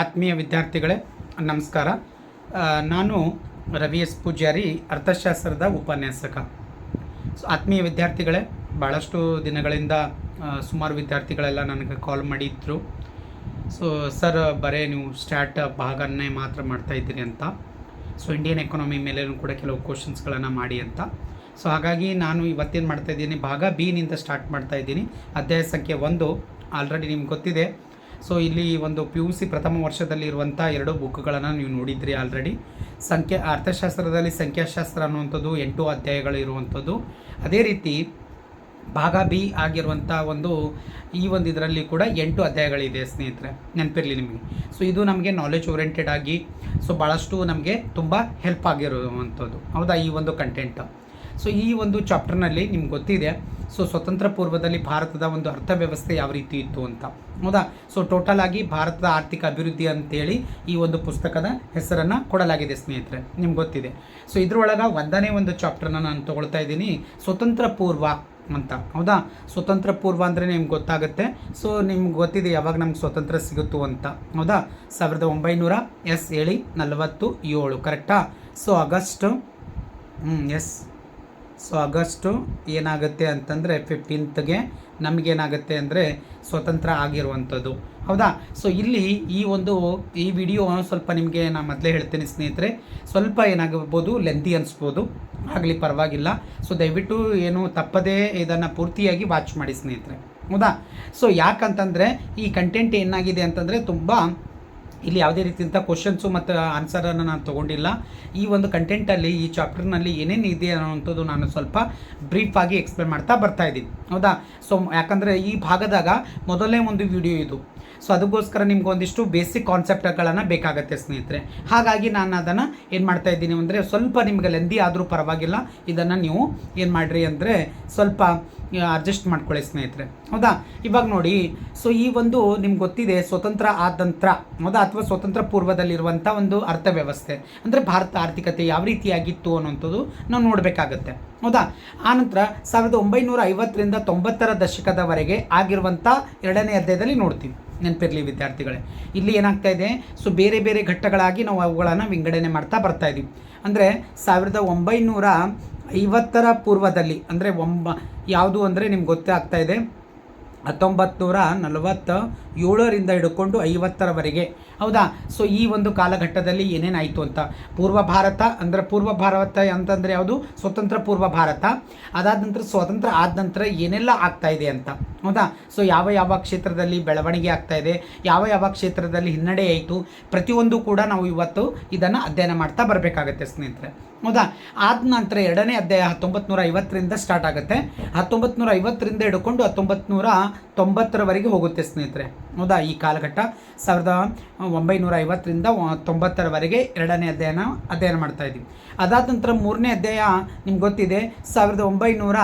ಆತ್ಮೀಯ ವಿದ್ಯಾರ್ಥಿಗಳೇ, ನಮಸ್ಕಾರ. ನಾನು ರವಿ ಎಸ್. ಪೂಜಾರಿ, ಅರ್ಥಶಾಸ್ತ್ರದ ಉಪನ್ಯಾಸಕ. ಸೊ ಆತ್ಮೀಯ ವಿದ್ಯಾರ್ಥಿಗಳೇ ಭಾಳಷ್ಟು ದಿನಗಳಿಂದ ಸುಮಾರು ವಿದ್ಯಾರ್ಥಿಗಳೆಲ್ಲ ನನಗೆ ಕಾಲ್ ಮಾಡಿದ್ರು. ಸೊ ಸರ್, ಬರೇ ನೀವು ಸ್ಟಾರ್ಟ್ ಭಾಗನ್ನೇ ಮಾತ್ರ ಮಾಡ್ತಾಯಿದ್ದೀರಿ ಅಂತ. ಸೊ ಇಂಡಿಯನ್ ಎಕಾನಮಿ ಮೇಲೇನೂ ಕೂಡ ಕೆಲವು ಕ್ವಶನ್ಸ್ಗಳನ್ನು ಮಾಡಿ ಅಂತ. ಸೊ ಹಾಗಾಗಿ ನಾನು ಇವತ್ತೇನು ಮಾಡ್ತಾಯಿದ್ದೀನಿ ಭಾಗ ಬಿನಿಂದ ಸ್ಟಾರ್ಟ್ ಮಾಡ್ತಾಯಿದ್ದೀನಿ ಅಧ್ಯಾಯ ಸಂಖ್ಯೆ ಒಂದು ಆಲ್ರೆಡಿ ನಿಮ್ಗೆ ಗೊತ್ತಿದೆ. ಸೊ ಇಲ್ಲಿ ಒಂದು ಪಿ ಯು ಸಿ ಪ್ರಥಮ ವರ್ಷದಲ್ಲಿ ಇರುವಂಥ ಎರಡು ಬುಕ್ಗಳನ್ನು ನೀವು ನೋಡಿದ್ರಿ ಆಲ್ರೆಡಿ ಸಂಖ್ಯೆ, ಅರ್ಥಶಾಸ್ತ್ರದಲ್ಲಿ ಸಂಖ್ಯಾಶಾಸ್ತ್ರ ಅನ್ನುವಂಥದ್ದು ಎಂಟು ಅಧ್ಯಾಯಗಳು ಇರುವಂಥದ್ದು. ಅದೇ ರೀತಿ ಭಾಗ ಬಿ ಆಗಿರುವಂಥ ಒಂದು, ಈ ಒಂದು ಇದರಲ್ಲಿ ಕೂಡ ಎಂಟು ಅಧ್ಯಾಯಗಳಿದೆ ಸ್ನೇಹಿತರೆ, ನೆನಪಿರಲಿ ನಿಮಗೆ. ಸೊ ಇದು ನಮಗೆ ನಾಲೆಜ್ ಓರಿಯೆಂಟೆಡ್ ಆಗಿ ಸೊ ಭಾಳಷ್ಟು ನಮಗೆ ತುಂಬ ಹೆಲ್ಪ್ ಆಗಿರುವಂಥದ್ದು. ಹೌದಾ ಈ ಒಂದು ಕಂಟೆಂಟ್ ಸೊ ಈ ಒಂದು ಚಾಪ್ಟರ್ನಲ್ಲಿ ನಿಮ್ಗೆ ಗೊತ್ತಿದೆ. ಸೊ ಸ್ವತಂತ್ರ ಪೂರ್ವದಲ್ಲಿ ಭಾರತದ ಒಂದು ಅರ್ಥವ್ಯವಸ್ಥೆ ಯಾವ ರೀತಿ ಇತ್ತು ಅಂತ. ಹೌದಾ? ಸೊ ಟೋಟಲ್ ಆಗಿ ಭಾರತದ ಆರ್ಥಿಕ ಅಭಿವೃದ್ಧಿ ಅಂತೇಳಿ ಈ ಒಂದು ಪುಸ್ತಕದ ಹೆಸರನ್ನು ಕೊಡಲಾಗಿದೆ ಸ್ನೇಹಿತರೆ. ನಿಮ್ಗೆ ಗೊತ್ತಿದೆ. ಸೊ ಇದ್ರೊಳಗೆ ಒಂದನೇ ಒಂದು ಚಾಪ್ಟರ್ನ ನಾನು ತೊಗೊಳ್ತಾ ಇದ್ದೀನಿ. ಸ್ವತಂತ್ರ ಪೂರ್ವ ಅಂತ. ಹೌದಾ? ಸ್ವತಂತ್ರ ಪೂರ್ವ ಅಂದರೆ ನಿಮ್ಗೆ ಗೊತ್ತಾಗುತ್ತೆ. ಸೊ ನಿಮ್ಗೆ ಗೊತ್ತಿದೆ ಯಾವಾಗ ನಮ್ಗೆ ಸ್ವತಂತ್ರ ಸಿಗುತ್ತು ಅಂತ. ಹೌದಾ? ಸಾವಿರದ ಒಂಬೈನೂರ ಎಸ್ ಹೇಳಿ ನಲವತ್ತು ಏಳು ಕರೆಕ್ಟಾ so August yes so August ಏನಾಗುತ್ತೆ ಅಂತಂದರೆ ಫಿಫ್ಟೀನ್ತ್ಗೆ ನಮಗೇನಾಗುತ್ತೆ ಅಂದರೆ ಸ್ವತಂತ್ರ ಆಗಿರುವಂಥದ್ದು. ಹೌದಾ? ಸೊ ಇಲ್ಲಿ ಈ ಒಂದು, ಈ ವಿಡಿಯೋ ಸ್ವಲ್ಪ ನಿಮಗೆ ನಾನು ಮೊದಲೇ ಹೇಳ್ತೇನೆ ಸ್ನೇಹಿತರೆ. ಸ್ವಲ್ಪ ಏನಾಗಬಹುದು ಲೆಂದಿ ಅನಿಸ್ಬೋದು. ಆಗಲಿ ಪರವಾಗಿಲ್ಲ. ಸೊ ದಯವಿಟ್ಟು ಏನು ತಪ್ಪದೇ ಇದನ್ನು ಪೂರ್ತಿಯಾಗಿ ವಾಚ್ ಮಾಡಿ ಸ್ನೇಹಿತರೆ. ಹೌದಾ? ಸೊ ಯಾಕಂತಂದರೆ ಈ ಕಂಟೆಂಟ್ ಏನಾಗಿದೆ ಅಂತಂದರೆ ತುಂಬ ಇಲ್ಲಿ ಯಾವುದೇ ರೀತಿಯಂಥ ಕ್ವಶನ್ಸು ಮತ್ತು ಆನ್ಸರನ್ನು ನಾನು ತೊಗೊಂಡಿಲ್ಲ. ಈ ಒಂದು ಕಂಟೆಂಟಲ್ಲಿ ಈ ಚಾಪ್ಟರ್ನಲ್ಲಿ ಏನೇನು ಇದೆ ಅನ್ನೋವಂಥದ್ದು ನಾನು ಸ್ವಲ್ಪ ಬ್ರೀಫಾಗಿ ಎಕ್ಸ್ಪ್ಲೇನ್ ಮಾಡ್ತಾ ಬರ್ತಾ ಇದ್ದೀನಿ. ಹೌದಾ? ಸೊ ಯಾಕಂದರೆ ಈ ಭಾಗದಾಗ ಮೊದಲನೇ ಒಂದು ವಿಡಿಯೋ ಇದು. ಸೊ ಅದಕ್ಕೋಸ್ಕರ ನಿಮ್ಗೆ ಒಂದಿಷ್ಟು ಬೇಸಿಕ್ ಕಾನ್ಸೆಪ್ಟ್ಗಳನ್ನು ಬೇಕಾಗುತ್ತೆ ಸ್ನೇಹಿತರೆ. ಹಾಗಾಗಿ ನಾನು ಅದನ್ನು ಏನು ಮಾಡ್ತಾ ಇದ್ದೀನಿ ಅಂದರೆ ಸ್ವಲ್ಪ ನಿಮಗೆ ಲೆಂದಿ ಆದರೂ ಪರವಾಗಿಲ್ಲ, ಇದನ್ನು ನೀವು ಏನು ಮಾಡಿರಿ ಅಂದರೆ ಸ್ವಲ್ಪ ಅಡ್ಜಸ್ಟ್ ಮಾಡ್ಕೊಳ್ಳಿ ಸ್ನೇಹಿತರೆ. ಹೌದಾ? ಇವಾಗ ನೋಡಿ ಸೊ ಈ ಒಂದು ನಿಮ್ಗೆ ಗೊತ್ತಿದೆ ಸ್ವತಂತ್ರ ಆದಂತ್ರ, ಹೌದಾ? ಅಥವಾ ಸ್ವತಂತ್ರ ಪೂರ್ವದಲ್ಲಿರುವಂಥ ಒಂದು ಅರ್ಥವ್ಯವಸ್ಥೆ. ಅಂದರೆ ಭಾರತ ಆರ್ಥಿಕತೆ ಯಾವ ರೀತಿಯಾಗಿತ್ತು ಅನ್ನೋಂಥದ್ದು ನಾವು ನೋಡಬೇಕಾಗತ್ತೆ. ಹೌದಾ? ಆನಂತರ ಸಾವಿರದ ಒಂಬೈನೂರ ಐವತ್ತರಿಂದ ತೊಂಬತ್ತರ ದಶಕದವರೆಗೆ ಆಗಿರುವಂಥ ಎರಡನೇ ಅಧ್ಯಾಯದಲ್ಲಿ ನೋಡ್ತೀವಿ. ನೆನಪಿರಲಿ ವಿದ್ಯಾರ್ಥಿಗಳೇ. ಇಲ್ಲಿ ಏನಾಗ್ತಾ ಇದೆ? ಸೊ ಬೇರೆ ಬೇರೆ ಘಟ್ಟಗಳಾಗಿ ನಾವು ಅವುಗಳನ್ನು ವಿಂಗಡಣೆ ಮಾಡ್ತಾ ಬರ್ತಾ ಇದ್ದೀವಿ ಅಂದರೆ ಸಾವಿರದ ಒಂಬೈನೂರ ಐವತ್ತರ ಪೂರ್ವದಲ್ಲಿ, ಅಂದರೆ ಒಂಬ, ಯಾವುದು ಅಂದರೆ ನಿಮ್ಗೆ ಗೊತ್ತೇ ಆಗ್ತಾ ಇದೆ. ಹತ್ತೊಂಬತ್ತು ನೂರ ನಲವತ್ತ ಏಳರಿಂದ ಹಿಡ್ಕೊಂಡು ಐವತ್ತರವರೆಗೆ. ಹೌದಾ? ಸೊ ಈ ಒಂದು ಕಾಲಘಟ್ಟದಲ್ಲಿ ಏನೇನಾಯಿತು ಅಂತ? ಪೂರ್ವ ಭಾರತ ಅಂದರೆ ಪೂರ್ವ ಭಾರತ ಅಂತಂದರೆ ಯಾವುದು? ಸ್ವತಂತ್ರ ಪೂರ್ವ ಭಾರತ. ಅದಾದ ನಂತರ ಸ್ವತಂತ್ರ ಆದ ನಂತರ ಏನೆಲ್ಲ ಆಗ್ತಾ ಇದೆ ಅಂತ. ಹೌದಾ? ಸೊ ಯಾವ ಯಾವ ಕ್ಷೇತ್ರದಲ್ಲಿ ಬೆಳವಣಿಗೆ ಆಗ್ತಾ ಇದೆ? ಯಾವ ಯಾವ ಕ್ಷೇತ್ರದಲ್ಲಿ ಹಿನ್ನಡೆ ಆಯಿತು? ಪ್ರತಿಯೊಂದು ಕೂಡ ನಾವು ಇವತ್ತು ಇದನ್ನು ಅಧ್ಯಯನ ಮಾಡ್ತಾ ಬರಬೇಕಾಗತ್ತೆ ಸ್ನೇಹಿತರೆ. ಹೌದಾ? ಆದ ನಂತರ ಎರಡನೇ ಅಧ್ಯಾಯ ಹತ್ತೊಂಬತ್ತು ನೂರ ಐವತ್ತರಿಂದ ಸ್ಟಾರ್ಟ್ ಆಗುತ್ತೆ. ಹತ್ತೊಂಬತ್ತು ನೂರ ಐವತ್ತರಿಂದ ಹಿಡ್ಕೊಂಡು ಹತ್ತೊಂಬತ್ತು ನೂರ ತೊಂಬತ್ತರವರೆಗೆ ಹೋಗುತ್ತೆ ಸ್ನೇಹಿತರೆ. ಹೌದಾ? ಈ ಕಾಲಘಟ್ಟ ಸಾವಿರದ ಒಂಬೈನೂರ ಐವತ್ತರಿಂದ ತೊಂಬತ್ತರವರೆಗೆ ಎರಡನೇ ಅಧ್ಯಾಯನ, ಅಧ್ಯಯನ ಮಾಡ್ತಾ ಇದ್ದೀವಿ. ಅದಾದ ನಂತರ ಮೂರನೇ ಅಧ್ಯಾಯ ನಿಮ್ಗೆ ಗೊತ್ತಿದೆ. ಸಾವಿರದ ಒಂಬೈನೂರ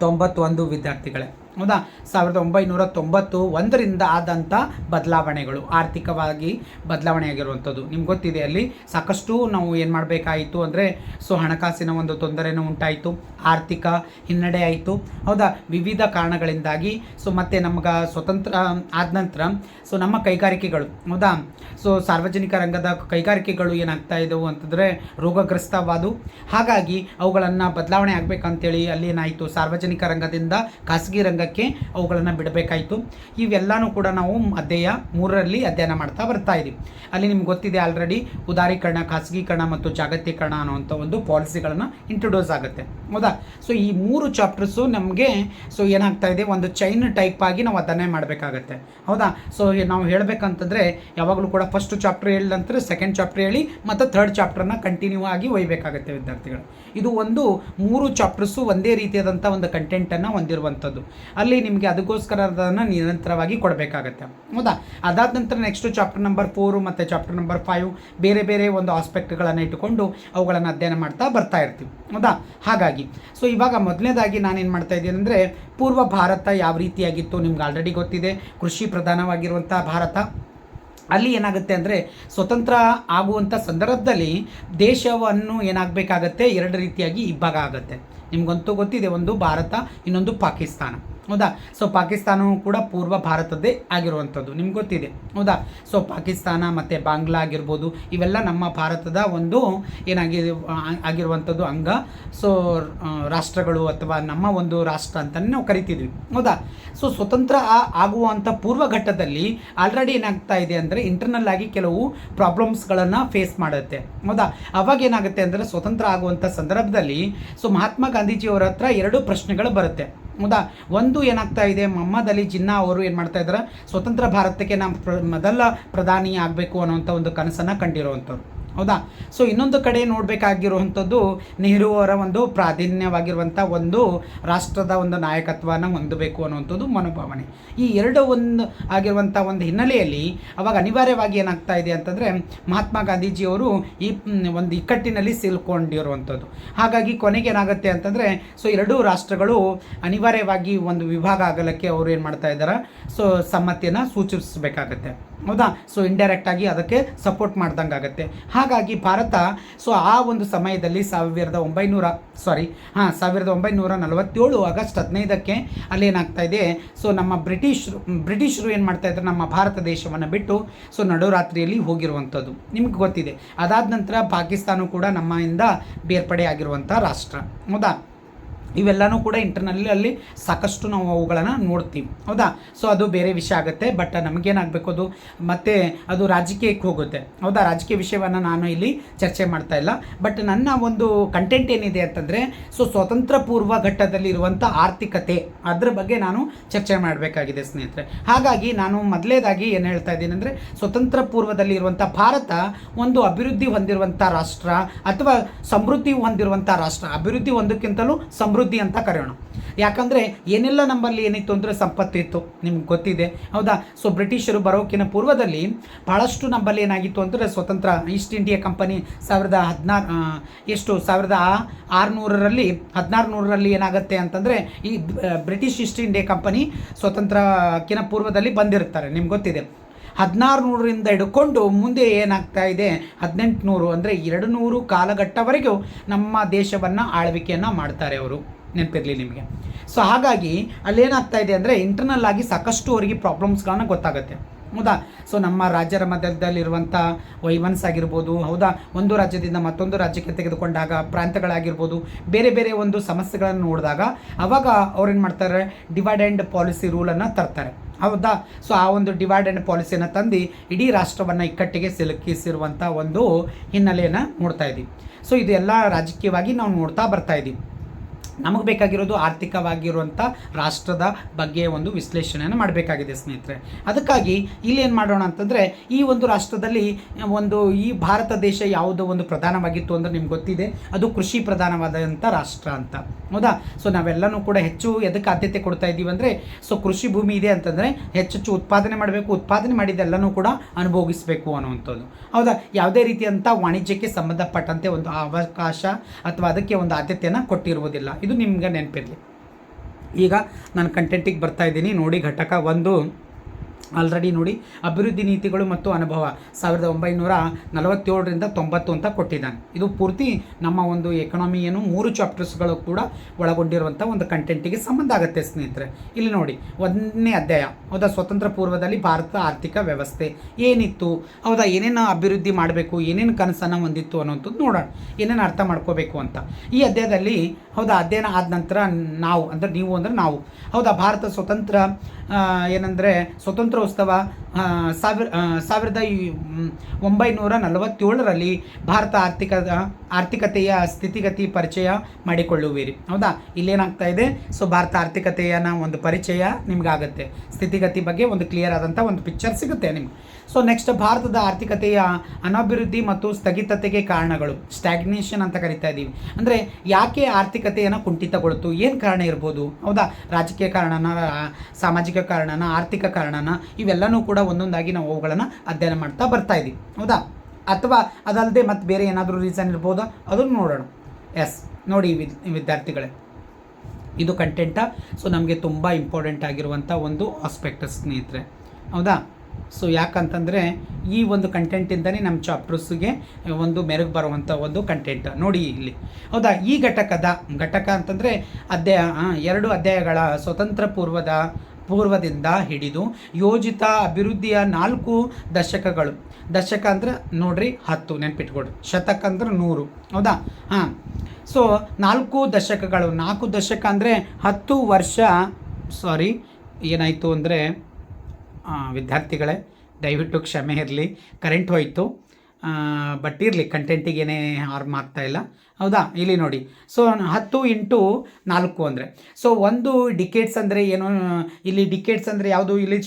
ತೊಂಬತ್ತೊಂದು ವಿದ್ಯಾರ್ಥಿಗಳೇ. ಹೌದಾ ಸಾವಿರದ ಒಂಬೈನೂರ ತೊಂಬತ್ತು ಒಂದರಿಂದ ಆದಂಥ ಬದಲಾವಣೆಗಳು, ಆರ್ಥಿಕವಾಗಿ ಬದಲಾವಣೆ ಆಗಿರುವಂಥದ್ದು ನಿಮ್ಗೆ ಗೊತ್ತಿದೆ ಅಲ್ಲಿ ಸಾಕಷ್ಟು ನಾವು ಏನು ಮಾಡಬೇಕಾಯಿತು ಅಂದರೆ, ಸೊ ಹಣಕಾಸಿನ ಒಂದು ತೊಂದರೆನೂ ಉಂಟಾಯಿತು, ಆರ್ಥಿಕ ಹಿನ್ನಡೆ ಆಯಿತು. ಹೌದಾ? ವಿವಿಧ ಕಾರಣಗಳಿಂದಾಗಿ, ಸೊ ಮತ್ತು ನಮ್ಗೆ ಸ್ವತಂತ್ರ ಆದ ನಂತರ, ಸೊ ನಮ್ಮ ಕೈಗಾರಿಕೆಗಳು, ಹೌದಾ? ಸೊ ಸಾರ್ವಜನಿಕ ರಂಗದ ಕೈಗಾರಿಕೆಗಳು ಏನಾಗ್ತಾ ಇದ್ದವು ಅಂತಂದರೆ ರೋಗಗ್ರಸ್ತವಾದವು ಹಾಗಾಗಿ ಅವುಗಳನ್ನು ಬದಲಾವಣೆ ಆಗಬೇಕಂತೇಳಿ ಅಲ್ಲಿ ಏನಾಯಿತು? ಸಾರ್ವಜನಿಕ ರಂಗದಿಂದ ಖಾಸಗಿ ರಂಗಕ್ಕೆ ಅವುಗಳನ್ನು ಬಿಡಬೇಕಾಯಿತು. ಇವೆಲ್ಲನೂ ಕೂಡ ನಾವು ಅಧ್ಯಯ ಮೂರರಲ್ಲಿ ಅಧ್ಯಯನ ಮಾಡ್ತಾ ಬರ್ತಾ ಇದ್ದೀವಿ ಅಲ್ಲಿ ನಿಮ್ಗೆ ಗೊತ್ತಿದೆ ಆಲ್ರೆಡಿ ಉದಾರೀಕರಣ, ಖಾಸಗೀಕರಣ ಮತ್ತು ಜಾಗತೀಕರಣ ಅನ್ನುವಂಥ ಒಂದು ಪಾಲಿಸಿಗಳನ್ನು ಇಂಟ್ರೊಡ್ಯೂಸ್ ಆಗುತ್ತೆ. ಹೌದಾ? ಸೊ ಈ ಮೂರು ಚಾಪ್ಟರ್ಸು ನಮಗೆ ಸೊ ಏನಾಗ್ತಾ ಇದೆ? ಒಂದು ಚೈನ್ ಟೈಪ್ ಆಗಿ ನಾವು ಅದನ್ನೇ ಮಾಡಬೇಕಾಗತ್ತೆ. ಹೌದಾ? ಸೊ ನಾವು ಹೇಳಬೇಕಂತಂದರೆ, ಯಾವಾಗಲೂ ಕೂಡ ಫಸ್ಟ್ ಚಾಪ್ಟರ್ ಹೇಳಿ ನಂತರ ಸೆಕೆಂಡ್ ಚಾಪ್ಟರ್ ಹೇಳಿ, ಮತ್ತು ಥರ್ಡ್ ಚಾಪ್ಟರ್ನ ಕಂಟಿನ್ಯೂ ಆಗಿ ಒಯ್ಯಬೇಕಾಗತ್ತೆ ವಿದ್ಯಾರ್ಥಿಗಳು. ಇದು ಒಂದು ಮೂರು ಚಾಪ್ಟರ್ಸು ಒಂದೇ ರೀತಿಯಾದಂಥ ಒಂದು ಕಂಟೆಂಟನ್ನು ಹೊಂದಿರುವಂಥದ್ದು. ಅಲ್ಲಿ ನಿಮಗೆ ಅದಕ್ಕೋಸ್ಕರ ಅದನ್ನು ನಿರಂತರವಾಗಿ ಕೊಡಬೇಕಾಗತ್ತೆ. ಹೌದಾ? ಅದಾದ ನಂತರ ನೆಕ್ಸ್ಟ್ ಚಾಪ್ಟರ್ ನಂಬರ್ ಫೋರು ಮತ್ತು ಚಾಪ್ಟರ್ ನಂಬರ್ ಫೈವ್ ಬೇರೆ ಬೇರೆ ಒಂದು ಆಸ್ಪೆಕ್ಟ್ಗಳನ್ನು ಇಟ್ಟುಕೊಂಡು ಅವುಗಳನ್ನು ಅಧ್ಯಯನ ಮಾಡ್ತಾ ಬರ್ತಾ ಇರ್ತೀವಿ. ಹೌದಾ? ಹಾಗಾಗಿ ಸೊ ಇವಾಗ ಮೊದಲನೇದಾಗಿ ನಾನೇನು ಮಾಡ್ತಾ ಇದ್ದೀನಿ ಅಂದರೆ ಪೂರ್ವ ಭಾರತ ಯಾವ ರೀತಿಯಾಗಿತ್ತು ನಿಮ್ಗೆ ಆಲ್ರೆಡಿ ಗೊತ್ತಿದೆ. ಕೃಷಿ ಪ್ರಧಾನವಾಗಿರುವಂಥ ಭಾರತ. ಅಲ್ಲಿ ಏನಾಗುತ್ತೆ ಅಂದರೆ ಸ್ವತಂತ್ರ ಆಗುವಂಥ ಸಂದರ್ಭದಲ್ಲಿ ದೇಶವನ್ನು ಏನಾಗಬೇಕಾಗತ್ತೆ? ಎರಡು ರೀತಿಯಾಗಿ ಇಬ್ಬಾಗ ಆಗುತ್ತೆ. ನಿಮ್ಗಂತೂ ಗೊತ್ತಿದೆ, ಒಂದು ಭಾರತ, ಇನ್ನೊಂದು ಪಾಕಿಸ್ತಾನ. ಹೌದಾ? ಸೊ ಪಾಕಿಸ್ತಾನವೂ ಕೂಡ ಪೂರ್ವ ಭಾರತದ್ದೇ ಆಗಿರುವಂಥದ್ದು. ನಿಮ್ಗೆ ಗೊತ್ತಿದೆ. ಹೌದಾ? ಸೊ ಪಾಕಿಸ್ತಾನ ಮತ್ತು ಬಾಂಗ್ಲಾ ಆಗಿರ್ಬೋದು, ಇವೆಲ್ಲ ನಮ್ಮ ಭಾರತದ ಒಂದು ಏನಾಗಿದೆ ಆ- ಆಗಿರುವಂಥದ್ದು ಅಂಗ. ಸೊ ರಾಷ್ಟ್ರಗಳು ಅಥವಾ ನಮ್ಮ ಒಂದು ರಾಷ್ಟ್ರ ಅಂತಲೇ ನಾವು ಕರಿತಿದ್ವಿ. ಹೌದಾ? ಸೊ ಸ್ವತಂತ್ರ ಆಗುವಂಥ ಪೂರ್ವ ಘಟ್ಟದಲ್ಲಿ ಆಲ್ರೆಡಿ ಏನಾಗ್ತಾ ಇದೆ ಅಂದರೆ ಇಂಟರ್ನಲ್ ಆಗಿ ಕೆಲವು ಪ್ರಾಬ್ಲಮ್ಸ್ಗಳನ್ನು ಫೇಸ್ ಮಾಡುತ್ತೆ. ಹೌದಾ? ಅವಾಗ ಏನಾಗುತ್ತೆ ಅಂದರೆ ಸ್ವತಂತ್ರ ಆಗುವಂಥ ಸಂದರ್ಭದಲ್ಲಿ ಸೊ ಮಹಾತ್ಮ ಗಾಂಧೀಜಿಯವರ ಹತ್ರ ಎರಡು ಪ್ರಶ್ನೆಗಳು ಬರುತ್ತೆ. ಹೌದಾ ಒಂದು ಏನಾಗ್ತಾ ಇದೆ, ಮೊಹಮ್ಮದ್ ಅಲಿ ಜಿನ್ನಾ ಅವರು ಏನು ಮಾಡ್ತಾ ಇದ್ದಾರೆ ಸ್ವತಂತ್ರ ಭಾರತಕ್ಕೆ ನಮ್ಮ ಮೊದಲ ಪ್ರಧಾನಿ ಆಗಬೇಕು ಅನ್ನೋಂಥ ಒಂದು ಕನಸನ್ನು ಕಂಡಿರುವಂಥವ್ರು ಹೌದಾ? ಸೊ ಇನ್ನೊಂದು ಕಡೆ ನೋಡಬೇಕಾಗಿರುವಂಥದ್ದು ನೆಹರು ಅವರ ಒಂದು ಪ್ರಾಧೀನ್ಯವಾಗಿರುವಂಥ ಒಂದು ರಾಷ್ಟ್ರದ ಒಂದು ನಾಯಕತ್ವವನ್ನು ಹೊಂದಬೇಕು ಅನ್ನುವಂಥದ್ದು ಮನೋಭಾವನೆ. ಈ ಎರಡು ಒಂದು ಆಗಿರುವಂಥ ಒಂದು ಹಿನ್ನೆಲೆಯಲ್ಲಿ ಅವಾಗ ಅನಿವಾರ್ಯವಾಗಿ ಏನಾಗ್ತಾ ಇದೆ ಅಂತಂದರೆ ಮಹಾತ್ಮ ಗಾಂಧೀಜಿಯವರು ಈ ಒಂದು ಇಕ್ಕಟ್ಟಿನಲ್ಲಿ ಸಿಲ್ಕೊಂಡಿರುವಂಥದ್ದು. ಹಾಗಾಗಿ ಕೊನೆಗೆ ಏನಾಗುತ್ತೆ ಅಂತಂದರೆ ಸೊ ಎರಡೂ ರಾಷ್ಟ್ರಗಳು ಅನಿವಾರ್ಯವಾಗಿ ಒಂದು ವಿಭಾಗ ಆಗಲಿಕ್ಕೆ ಅವರು ಏನು ಮಾಡ್ತಾ ಇದ್ದಾರೆ? ಸೊ ಸಮ್ಮತಿಯನ್ನು ಸೂಚಿಸಬೇಕಾಗತ್ತೆ. ಹೌದಾ? ಸೊ ಇಂಡೈರೆಕ್ಟ್ ಆಗಿ ಅದಕ್ಕೆ ಸಪೋರ್ಟ್ ಮಾಡ್ದಂಗೆ ಆಗುತ್ತೆ. ಹಾಗಾಗಿ ಭಾರತ ಸೊ ಆ ಒಂದು ಸಮಯದಲ್ಲಿ ಸಾವಿರದ ಒಂಬೈನೂರ ಸಾರಿ ಹಾಂ, ಸಾವಿರದ ಒಂಬೈನೂರ ನಲವತ್ತೇಳು ಆಗಸ್ಟ್ ಹದಿನೈದಕ್ಕೆ ಅಲ್ಲಿ ಏನಾಗ್ತಾ ಇದೆ? ಸೊ ನಮ್ಮ ಬ್ರಿಟಿಷರು ಬ್ರಿಟಿಷರು ಏನು ಮಾಡ್ತಾ ಇದ್ದಾರೆ ನಮ್ಮ ಭಾರತ ದೇಶವನ್ನು ಬಿಟ್ಟು ಸೊ ನಡುರಾತ್ರಿಯಲ್ಲಿ ಹೋಗಿರುವಂಥದ್ದು. ನಿಮ್ಗೆ ಗೊತ್ತಿದೆ. ಅದಾದ ನಂತರ ಪಾಕಿಸ್ತಾನ ಕೂಡ ನಮ್ಮಿಂದ ಬೇರ್ಪಡೆ ಆಗಿರುವಂಥ ರಾಷ್ಟ್ರ. ಹೌದಾ? ಇವೆಲ್ಲನೂ ಕೂಡ ಇಂಟರ್ನಲ್ಲಿ ಅಲ್ಲಿ ಸಾಕಷ್ಟು ನಾವು ಅವುಗಳನ್ನು ನೋಡ್ತೀವಿ. ಹೌದಾ? ಸೊ ಅದು ಬೇರೆ ವಿಷಯ ಆಗುತ್ತೆ. ಬಟ್ ನಮಗೇನಾಗಬೇಕು ಅದು? ಮತ್ತೆ ಅದು ರಾಜಕೀಯಕ್ಕೆ ಹೋಗುತ್ತೆ. ಹೌದಾ? ರಾಜಕೀಯ ವಿಷಯವನ್ನು ನಾನು ಇಲ್ಲಿ ಚರ್ಚೆ ಮಾಡ್ತಾ ಇಲ್ಲ. ಬಟ್ ನನ್ನ ಒಂದು ಕಂಟೆಂಟ್ ಏನಿದೆ ಅಂತಂದರೆ ಸೊ ಸ್ವತಂತ್ರ ಪೂರ್ವ ಘಟ್ಟದಲ್ಲಿ ಇರುವಂಥ ಆರ್ಥಿಕತೆ, ಅದರ ಬಗ್ಗೆ ನಾನು ಚರ್ಚೆ ಮಾಡಬೇಕಾಗಿದೆ ಸ್ನೇಹಿತರೆ. ಹಾಗಾಗಿ ನಾನು ಮೊದಲೇದಾಗಿ ಏನು ಹೇಳ್ತಾ ಇದ್ದೀನಿ ಅಂದರೆ ಸ್ವತಂತ್ರ ಪೂರ್ವದಲ್ಲಿ ಇರುವಂಥ ಭಾರತ ಒಂದು ಅಭಿವೃದ್ಧಿ ಹೊಂದಿರುವಂಥ ರಾಷ್ಟ್ರ, ಅಥವಾ ಸಮೃದ್ಧಿ ಹೊಂದಿರುವಂಥ ರಾಷ್ಟ್ರ. ಅಭಿವೃದ್ಧಿ ಒಂದಕ್ಕಿಂತಲೂ ಸಮೃದ್ಧಿ ಅಂತ ಕರೆಯೋಣ. ಯಾಕಂದರೆ ಏನೆಲ್ಲ ನಮ್ಮಲ್ಲಿ ಏನಿತ್ತು ಅಂದರೆ ಸಂಪತ್ತಿತ್ತು, ನಿಮ್ಗೆ ಗೊತ್ತಿದೆ. ಹೌದಾ? ಸೊ ಬ್ರಿಟಿಷರು ಬರೋಕ್ಕಿಂತ ಪೂರ್ವದಲ್ಲಿ ಭಾಳಷ್ಟು ನಂಬಲ್ಲಿ ಏನಾಗಿತ್ತು ಅಂದರೆ ಸ್ವತಂತ್ರ ಈಸ್ಟ್ ಇಂಡಿಯಾ ಕಂಪನಿ ಸಾವಿರದ ಹದಿನಾರು ಎಷ್ಟು? ಸಾವಿರದ ಆರುನೂರರಲ್ಲಿ ಹದಿನಾರು ನೂರರಲ್ಲಿ ಏನಾಗುತ್ತೆ ಅಂತಂದರೆ ಈ ಬ್ರಿಟಿಷ್ ಈಸ್ಟ್ ಇಂಡಿಯಾ ಕಂಪನಿ ಸ್ವತಂತ್ರಕ್ಕಿಂತ ಪೂರ್ವದಲ್ಲಿ ಬಂದಿರ್ತಾರೆ ನಿಮ್ಗೆ ಗೊತ್ತಿದೆ. ಹದಿನಾರು ನೂರರಿಂದ ಹಿಡ್ಕೊಂಡು ಮುಂದೆ ಏನಾಗ್ತಾ ಇದೆ? ಹದಿನೆಂಟು ನೂರು ಅಂದರೆ ಎರಡು ನೂರು ಕಾಲಘಟ್ಟವರೆಗೂ ನಮ್ಮ ದೇಶವನ್ನು ಆಳ್ವಿಕೆಯನ್ನು ಮಾಡ್ತಾರೆ ಅವರು. ನೆನಪಿರಲಿ ನಿಮಗೆ. ಸೊ ಹಾಗಾಗಿ ಅಲ್ಲೇನಾಗ್ತಾ ಇದೆ ಅಂದರೆ ಇಂಟರ್ನಲ್ ಆಗಿ ಸಾಕಷ್ಟು ಅವರಿಗೆ ಪ್ರಾಬ್ಲಮ್ಸ್ಗಳನ್ನ ಗೊತ್ತಾಗುತ್ತೆ. ಹೌದಾ? ಸೊ ನಮ್ಮ ರಾಜ್ಯರ ಮಧ್ಯದಲ್ಲಿರುವಂಥ ವೈವನ್ಸ್ ಆಗಿರ್ಬೋದು, ಹೌದಾ? ಒಂದು ರಾಜ್ಯದಿಂದ ಮತ್ತೊಂದು ರಾಜ್ಯಕ್ಕೆ ತೆಗೆದುಕೊಂಡಾಗ ಪ್ರಾಂತ್ಯಗಳಾಗಿರ್ಬೋದು, ಬೇರೆ ಬೇರೆ ಒಂದು ಸಮಸ್ಯೆಗಳನ್ನು ನೋಡಿದಾಗ ಅವಾಗ ಅವ್ರೇನು ಮಾಡ್ತಾರೆ? ಡಿವೈಡ್ ಆ್ಯಂಡ್ ಪಾಲಿಸಿ ರೂಲನ್ನು ತರ್ತಾರೆ. ಹೌದಾ? ಸೊ ಆ ಒಂದು ಡಿವೈಡ್ ಆ್ಯಂಡ್ ಪಾಲಿಸಿಯನ್ನು ತಂದು ಇಡೀ ರಾಷ್ಟ್ರವನ್ನು ಇಕ್ಕಟ್ಟಿಗೆ ಸಿಲುಕಿಸಿರುವಂಥ ಒಂದು ಹಿನ್ನೆಲೆಯನ್ನು ನೋಡ್ತಾ ಇದ್ದೀವಿ. ಸೊ ಇದೆಲ್ಲ ರಾಜಕೀಯವಾಗಿ ನಾವು ನೋಡ್ತಾ ಬರ್ತಾ ಇದ್ದೀವಿ. ನಮಗೆ ಬೇಕಾಗಿರೋದು ಆರ್ಥಿಕವಾಗಿರುವಂಥ ರಾಷ್ಟ್ರದ ಬಗ್ಗೆ ಒಂದು ವಿಶ್ಲೇಷಣೆಯನ್ನು ಮಾಡಬೇಕಾಗಿದೆ ಸ್ನೇಹಿತರೆ. ಅದಕ್ಕಾಗಿ ಇಲ್ಲಿ ಏನು ಮಾಡೋಣ ಅಂತಂದರೆ ಈ ಒಂದು ರಾಷ್ಟ್ರದಲ್ಲಿ ಒಂದು ಈ ಭಾರತ ದೇಶ ಯಾವುದೋ ಒಂದು ಪ್ರಧಾನವಾಗಿತ್ತು ಅಂದರೆ ನಿಮ್ಗೆ ಗೊತ್ತಿದೆ. ಅದು ಕೃಷಿ ಪ್ರಧಾನವಾದಂಥ ರಾಷ್ಟ್ರ ಅಂತ. ಹೌದಾ? ಸೊ ನಾವೆಲ್ಲನೂ ಕೂಡ ಹೆಚ್ಚು ಎದಕ್ಕೆ ಆದ್ಯತೆ ಕೊಡ್ತಾ ಇದ್ದೀವಿ ಅಂದರೆ ಸೊ ಕೃಷಿ ಭೂಮಿ ಇದೆ ಅಂತಂದರೆ ಹೆಚ್ಚೆಚ್ಚು ಉತ್ಪಾದನೆ ಮಾಡಬೇಕು. ಉತ್ಪಾದನೆ ಮಾಡಿದ್ದೆಲ್ಲನೂ ಕೂಡ ಅನುಭೋಗಿಸಬೇಕು ಅನ್ನುವಂಥದ್ದು. ಹೌದಾ? ಯಾವುದೇ ರೀತಿಯಂಥ ವಾಣಿಜ್ಯಕ್ಕೆ ಸಂಬಂಧಪಟ್ಟಂತೆ ಒಂದು ಅವಕಾಶ ಅಥವಾ ಅದಕ್ಕೆ ಒಂದು ಆದ್ಯತೆಯನ್ನು ಕೊಟ್ಟಿರುವುದಿಲ್ಲ. ಇದು ನಿಮ್ಗೆ ನೆನಪಿರಲಿ. ಈಗ ನಾನು ಕಂಟೆಂಟಿಗೆ ಬರ್ತಾ ಇದ್ದೀನಿ. ನೋಡಿ ಘಟಕ ಒಂದು. ಆಲ್ರೆಡಿ ನೋಡಿ, ಅಭಿವೃದ್ಧಿ ನೀತಿಗಳು ಮತ್ತು ಅನುಭವ. ಸಾವಿರದ ಒಂಬೈನೂರ ನಲವತ್ತೇಳರಿಂದ ತೊಂಬತ್ತು ಅಂತ ಕೊಟ್ಟಿದ್ದಾನೆ. ಇದು ಪೂರ್ತಿ ನಮ್ಮ ಒಂದು ಎಕನಾಮಿಯನ್ನು ಮೂರು ಚಾಪ್ಟರ್ಸ್ಗಳು ಕೂಡ ಒಳಗೊಂಡಿರುವಂಥ ಒಂದು ಕಂಟೆಂಟಿಗೆ ಸಂಬಂಧ ಆಗುತ್ತೆ ಸ್ನೇಹಿತರೆ. ಇಲ್ಲಿ ನೋಡಿ, ಒಂದನೇ ಅಧ್ಯಾಯ. ಹೌದಾ, ಸ್ವತಂತ್ರ ಪೂರ್ವದಲ್ಲಿ ಭಾರತ ಆರ್ಥಿಕ ವ್ಯವಸ್ಥೆ ಏನಿತ್ತು, ಹೌದಾ, ಏನೇನು ಅಭಿವೃದ್ಧಿ ಮಾಡಬೇಕು, ಏನೇನು ಕನಸನ್ನು ಹೊಂದಿತ್ತು ಅನ್ನೋಂಥದ್ದು ನೋಡೋಣ. ಏನೇನು ಅರ್ಥ ಮಾಡ್ಕೋಬೇಕು ಅಂತ. ಈ ಅಧ್ಯಾಯದಲ್ಲಿ, ಹೌದಾ, ಅಧ್ಯಯನ ಆದ ನಂತರ ನಾವು, ಅಂದರೆ ನೀವು ಅಂದರೆ ನಾವು, ಹೌದಾ, ಭಾರತ ಸ್ವತಂತ್ರ ಏನಂದರೆ ಸ್ವತಂತ್ರೋತ್ಸವ ಆ, ಸಾವಿರ ಸಾವಿರದ ಒಂಬೈನೂರ ನಲವತ್ತೇಳರಲ್ಲಿ ಭಾರತ ಆರ್ಥಿಕ ಆರ್ಥಿಕತೆಯ ಸ್ಥಿತಿಗತಿ ಪರಿಚಯ ಮಾಡಿಕೊಳ್ಳುವಿರಿ. ಹೌದಾ? ಇಲ್ಲೇನಾಗ್ತಾ ಇದೆ? ಸೊ ಭಾರತ ಆರ್ಥಿಕತೆಯನ ಒಂದು ಪರಿಚಯ ನಿಮ್ಗಾಗುತ್ತೆ. ಸ್ಥಿತಿಗತಿ ಬಗ್ಗೆ ಒಂದು ಕ್ಲಿಯರ್ ಆದಂಥ ಒಂದು ಪಿಕ್ಚರ್ ಸಿಗುತ್ತೆ ನಿಮ್ಗೆ. ಸೊ ನೆಕ್ಸ್ಟ್ ಭಾರತದ ಆರ್ಥಿಕತೆಯ ಅನಭಿವೃದ್ಧಿ ಮತ್ತು ಸ್ಥಗಿತತೆಗೆ ಕಾರಣಗಳು. ಸ್ಟ್ಯಾಗ್ನೇಷನ್ ಅಂತ ಕರಿತಾ ಇದ್ದೀವಿ ಅಂದರೆ ಯಾಕೆ ಆರ್ಥಿಕತೆಯನ್ನು ಕುಂಠಿತಗೊಳ್ತು? ಏನು ಕಾರಣ ಇರ್ಬೋದು? ಹೌದಾ? ರಾಜಕೀಯ ಕಾರಣನ, ಸಾಮಾಜಿಕ ಕಾರಣನ, ಆರ್ಥಿಕ ಕಾರಣನ, ಇವೆಲ್ಲನೂ ಕೂಡ ಒಂದೊಂದಾಗಿ ನಾವು ಅವುಗಳನ್ನು ಅಧ್ಯಯನ ಮಾಡ್ತಾ ಬರ್ತಾ ಇದ್ದೀವಿ ಹೌದಾ? ಅಥವಾ ಅದಲ್ಲದೆ ಮತ್ತು ಬೇರೆ ಏನಾದರೂ ರೀಸನ್ ಇರ್ಬೋದಾ? ಅದನ್ನು ನೋಡೋಣ. ಎಸ್ ನೋಡಿ ವಿದ್, ವಿದ್ಯಾರ್ಥಿಗಳೇ. ಇದು ಕಂಟೆಂಟ ಸೊ ನಮಗೆ ತುಂಬ ಇಂಪಾರ್ಟೆಂಟ್ ಆಗಿರುವಂಥ ಒಂದು ಆಸ್ಪೆಕ್ಟ್ ಸ್ನೇಹಿತರೆ. ಹೌದಾ? ಸೊ ಯಾಕಂತಂದರೆ ಈ ಒಂದು ಕಂಟೆಂಟಿಂದನೇ ನಮ್ಮ ಚಾಪ್ಟರ್ಸ್ಗೆ ಒಂದು ಮೆರುಗು ಬರುವಂಥ ಒಂದು ಕಂಟೆಂಟ್ ನೋಡಿ ಇಲ್ಲಿ. ಹೌದಾ? ಈ ಘಟಕದ, ಘಟಕ ಅಂತಂದರೆ ಅಧ್ಯಾಯ ಎರಡು ಅಧ್ಯಾಯಗಳ ಸ್ವತಂತ್ರ ಪೂರ್ವದ, ಪೂರ್ವದಿಂದ ಹಿಡಿದು ಯೋಜಿತ ಅಭಿವೃದ್ಧಿಯ ನಾಲ್ಕು ದಶಕಗಳು. ದಶಕ ಅಂದ್ರೆ ನೋಡ್ರಿ, ಹತ್ತು ನೆನ್ಪಿಟ್ಕೊಡು. ಶತಕ ಅಂದ್ರೆ ನೂರು. ಹೌದಾ? ಹಾಂ. ಸೊ ನಾಲ್ಕು ದಶಕಗಳು. ನಾಲ್ಕು ದಶಕ ಅಂದರೆ ಹತ್ತು ವರ್ಷ ಸಾರಿ ಏನಾಯಿತು ಅಂದರೆ ವಿದ್ಯಾರ್ಥಿಗಳೇ, ದಯವಿಟ್ಟು ಕ್ಷಮೆ ಇರಲಿ. ಕರೆಂಟ್ ಹೋಯಿತು. ಬಟ್ ಇರಲಿ ಕಂಟೆಂಟಿಗೆ ಏನೇ ಹಾರ್ಮ್ ಆಗ್ತಾ ಇಲ್ಲ. ಹೌದಾ? ಇಲ್ಲಿ ನೋಡಿ. ಸೊ ಹತ್ತು ಇಂಟು ನಾಲ್ಕು ಅಂದರೆ. ಸೊ ಒಂದು ಡಿಕೇಟ್ಸ್ ಅಂದರೆ ಏನು? ಇಲ್ಲಿ ಡಿಕೇಟ್ಸ್ ಅಂದರೆ ಯಾವುದು? ಇಲ್ಲಿ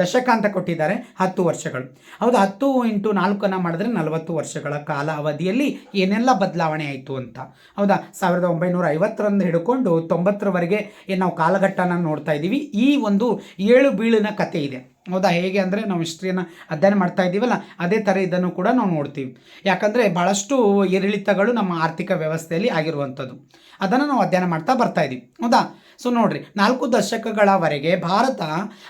ದಶಕ ಅಂತ ಕೊಟ್ಟಿದ್ದಾರೆ. ಹತ್ತು ವರ್ಷಗಳು. ಹೌದು? ಹತ್ತು ಇಂಟು ನಾಲ್ಕನ್ನು ಮಾಡಿದ್ರೆ ನಲವತ್ತು ವರ್ಷಗಳ ಕಾಲ ಅವಧಿಯಲ್ಲಿ ಏನೆಲ್ಲ ಬದಲಾವಣೆ ಆಯಿತು ಅಂತ. ಹೌದಾ? ಸಾವಿರದ ಒಂಬೈನೂರ ಐವತ್ತರಂದು ಹಿಡ್ಕೊಂಡು ತೊಂಬತ್ತರವರೆಗೆ ಏನು ನಾವು ಕಾಲಘಟ್ಟನ ನೋಡ್ತಾ ಇದ್ದೀವಿ ಈ ಒಂದು ಏಳು ಬೀಳಿನ ಕತೆ ಇದೆ. ಹೌದಾ? ಹೇಗೆ ಅಂದರೆ ನಾವು ಹಿಸ್ಟ್ರಿಯನ್ನು ಅಧ್ಯಯನ ಮಾಡ್ತಾ ಇದ್ದೀವಲ್ಲ, ಅದೇ ಥರ ಇದನ್ನು ಕೂಡ ನಾವು ನೋಡ್ತೀವಿ. ಯಾಕಂದರೆ ಭಾಳಷ್ಟು ಏರಿಳಿತಗಳು ನಮ್ಮ ಆರ್ಥಿಕ ವ್ಯವಸ್ಥೆಯಲ್ಲಿ ಆಗಿರುವಂಥದ್ದು. ಅದನ್ನು ನಾವು ಅಧ್ಯಯನ ಮಾಡ್ತಾ ಬರ್ತಾ ಇದ್ದೀವಿ ಹೌದಾ? ಸೊ ನೋಡಿರಿ, ನಾಲ್ಕು ದಶಕಗಳವರೆಗೆ ಭಾರತ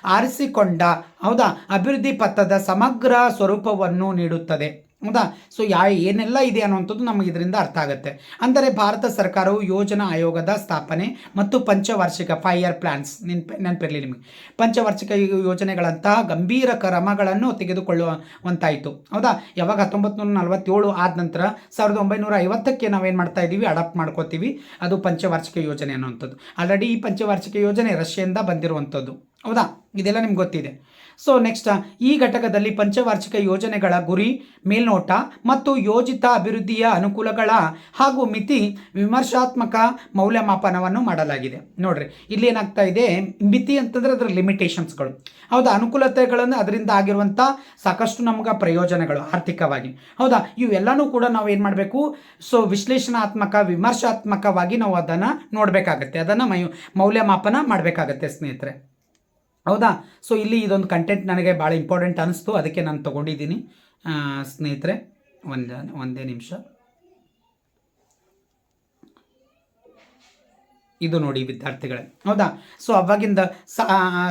ಆರಿಸಿಕೊಂಡ, ಹೌದಾ? ಅಭಿವೃದ್ಧಿ ಪಥದ ಸಮಗ್ರ ಸ್ವರೂಪವನ್ನು ನೀಡುತ್ತದೆ. ಹೌದಾ? ಸೊ ಯಾ, ಏನೆಲ್ಲ ಇದೆ ಅನ್ನುವಂಥದ್ದು ನಮಗೆ ಇದರಿಂದ ಅರ್ಥ ಆಗುತ್ತೆ. ಅಂದರೆ ಭಾರತ ಸರ್ಕಾರವು ಯೋಜನಾ ಆಯೋಗದ ಸ್ಥಾಪನೆ ಮತ್ತು ಪಂಚವಾರ್ಷಿಕ ಫೈವ್ ಇಯರ್ ಪ್ಲಾನ್ಸ್ ನೆನ್ಪು ನೆನಪಿರಲಿ ನಿಮಗೆ. ಪಂಚವಾರ್ಷಿಕ ಯೋಜನೆಗಳಂತಹ ಗಂಭೀರ ಕ್ರಮಗಳನ್ನು ತೆಗೆದುಕೊಳ್ಳುವಂತಾಯಿತು. ಹೌದಾ? ಯಾವಾಗ ಹತ್ತೊಂಬತ್ತು ನೂರ ನಲವತ್ತೇಳು ಆದ ನಂತರ ಸಾವಿರದ ಒಂಬೈನೂರ ಐವತ್ತಕ್ಕೆ ನಾವೇನು ಮಾಡ್ತಾ ಇದ್ದೀವಿ? ಅಡಾಪ್ಟ್ ಮಾಡ್ಕೋತೀವಿ. ಅದು ಪಂಚವಾರ್ಷಿಕ ಯೋಜನೆ ಅನ್ನುವಂಥದ್ದು. ಆಲ್ರೆಡಿ ಈ ಪಂಚವಾರ್ಷಿಕ ಯೋಜನೆ ರಷ್ಯಾದಿಂದ ಬಂದಿರುವಂಥದ್ದು. ಹೌದಾ? ಇದೆಲ್ಲ ನಿಮ್ಗೆ ಗೊತ್ತಿದೆ. ಸೊ ನೆಕ್ಸ್ಟ್ ಈ ಘಟಕದಲ್ಲಿ ಪಂಚವಾರ್ಷಿಕ ಯೋಜನೆಗಳ ಗುರಿ, ಮೇಲ್ನೋಟ ಮತ್ತು ಯೋಜಿತ ಅಭಿವೃದ್ಧಿಯ ಅನುಕೂಲಗಳ ಹಾಗೂ ಮಿತಿ ವಿಮರ್ಶಾತ್ಮಕ ಮೌಲ್ಯಮಾಪನವನ್ನು ಮಾಡಲಾಗಿದೆ. ನೋಡ್ರಿ, ಇಲ್ಲಿ ಏನಾಗ್ತಾ ಇದೆ? ಮಿತಿ ಅಂತಂದ್ರೆ ಅದರ ಲಿಮಿಟೇಷನ್ಸ್ಗಳು. ಹೌದಾ? ಅನುಕೂಲತೆಗಳನ್ನು ಅದರಿಂದ ಆಗಿರುವಂಥ ಸಾಕಷ್ಟು ನಮ್ಗೆ ಪ್ರಯೋಜನಗಳು ಆರ್ಥಿಕವಾಗಿ. ಹೌದಾ? ಇವೆಲ್ಲನೂ ಕೂಡ ನಾವು ಏನು ಮಾಡಬೇಕು? ಸೊ ವಿಶ್ಲೇಷಣಾತ್ಮಕ, ವಿಮರ್ಶಾತ್ಮಕವಾಗಿ ನಾವು ಅದನ್ನು ನೋಡಬೇಕಾಗತ್ತೆ. ಅದನ್ನು ಮೌಲ್ಯಮಾಪನ ಮಾಡಬೇಕಾಗತ್ತೆ ಸ್ನೇಹಿತರೆ. ಹೌದಾ? ಸೊ ಇಲ್ಲಿ ಇದೊಂದು ಕಂಟೆಂಟ್ ನನಗೆ ಭಾಳ ಇಂಪಾರ್ಟೆಂಟ್ ಅನಿಸ್ತು. ಅದಕ್ಕೆ ನಾನು ತೊಗೊಂಡಿದ್ದೀನಿ. ಸ್ನೇಹಿತರೆ, ಒಂದು, ಒಂದೇ ನಿಮಿಷ. ಇದು ನೋಡಿ ವಿದ್ಯಾರ್ಥಿಗಳೇ. ಹೌದಾ? ಸೊ ಅವಾಗಿಂದ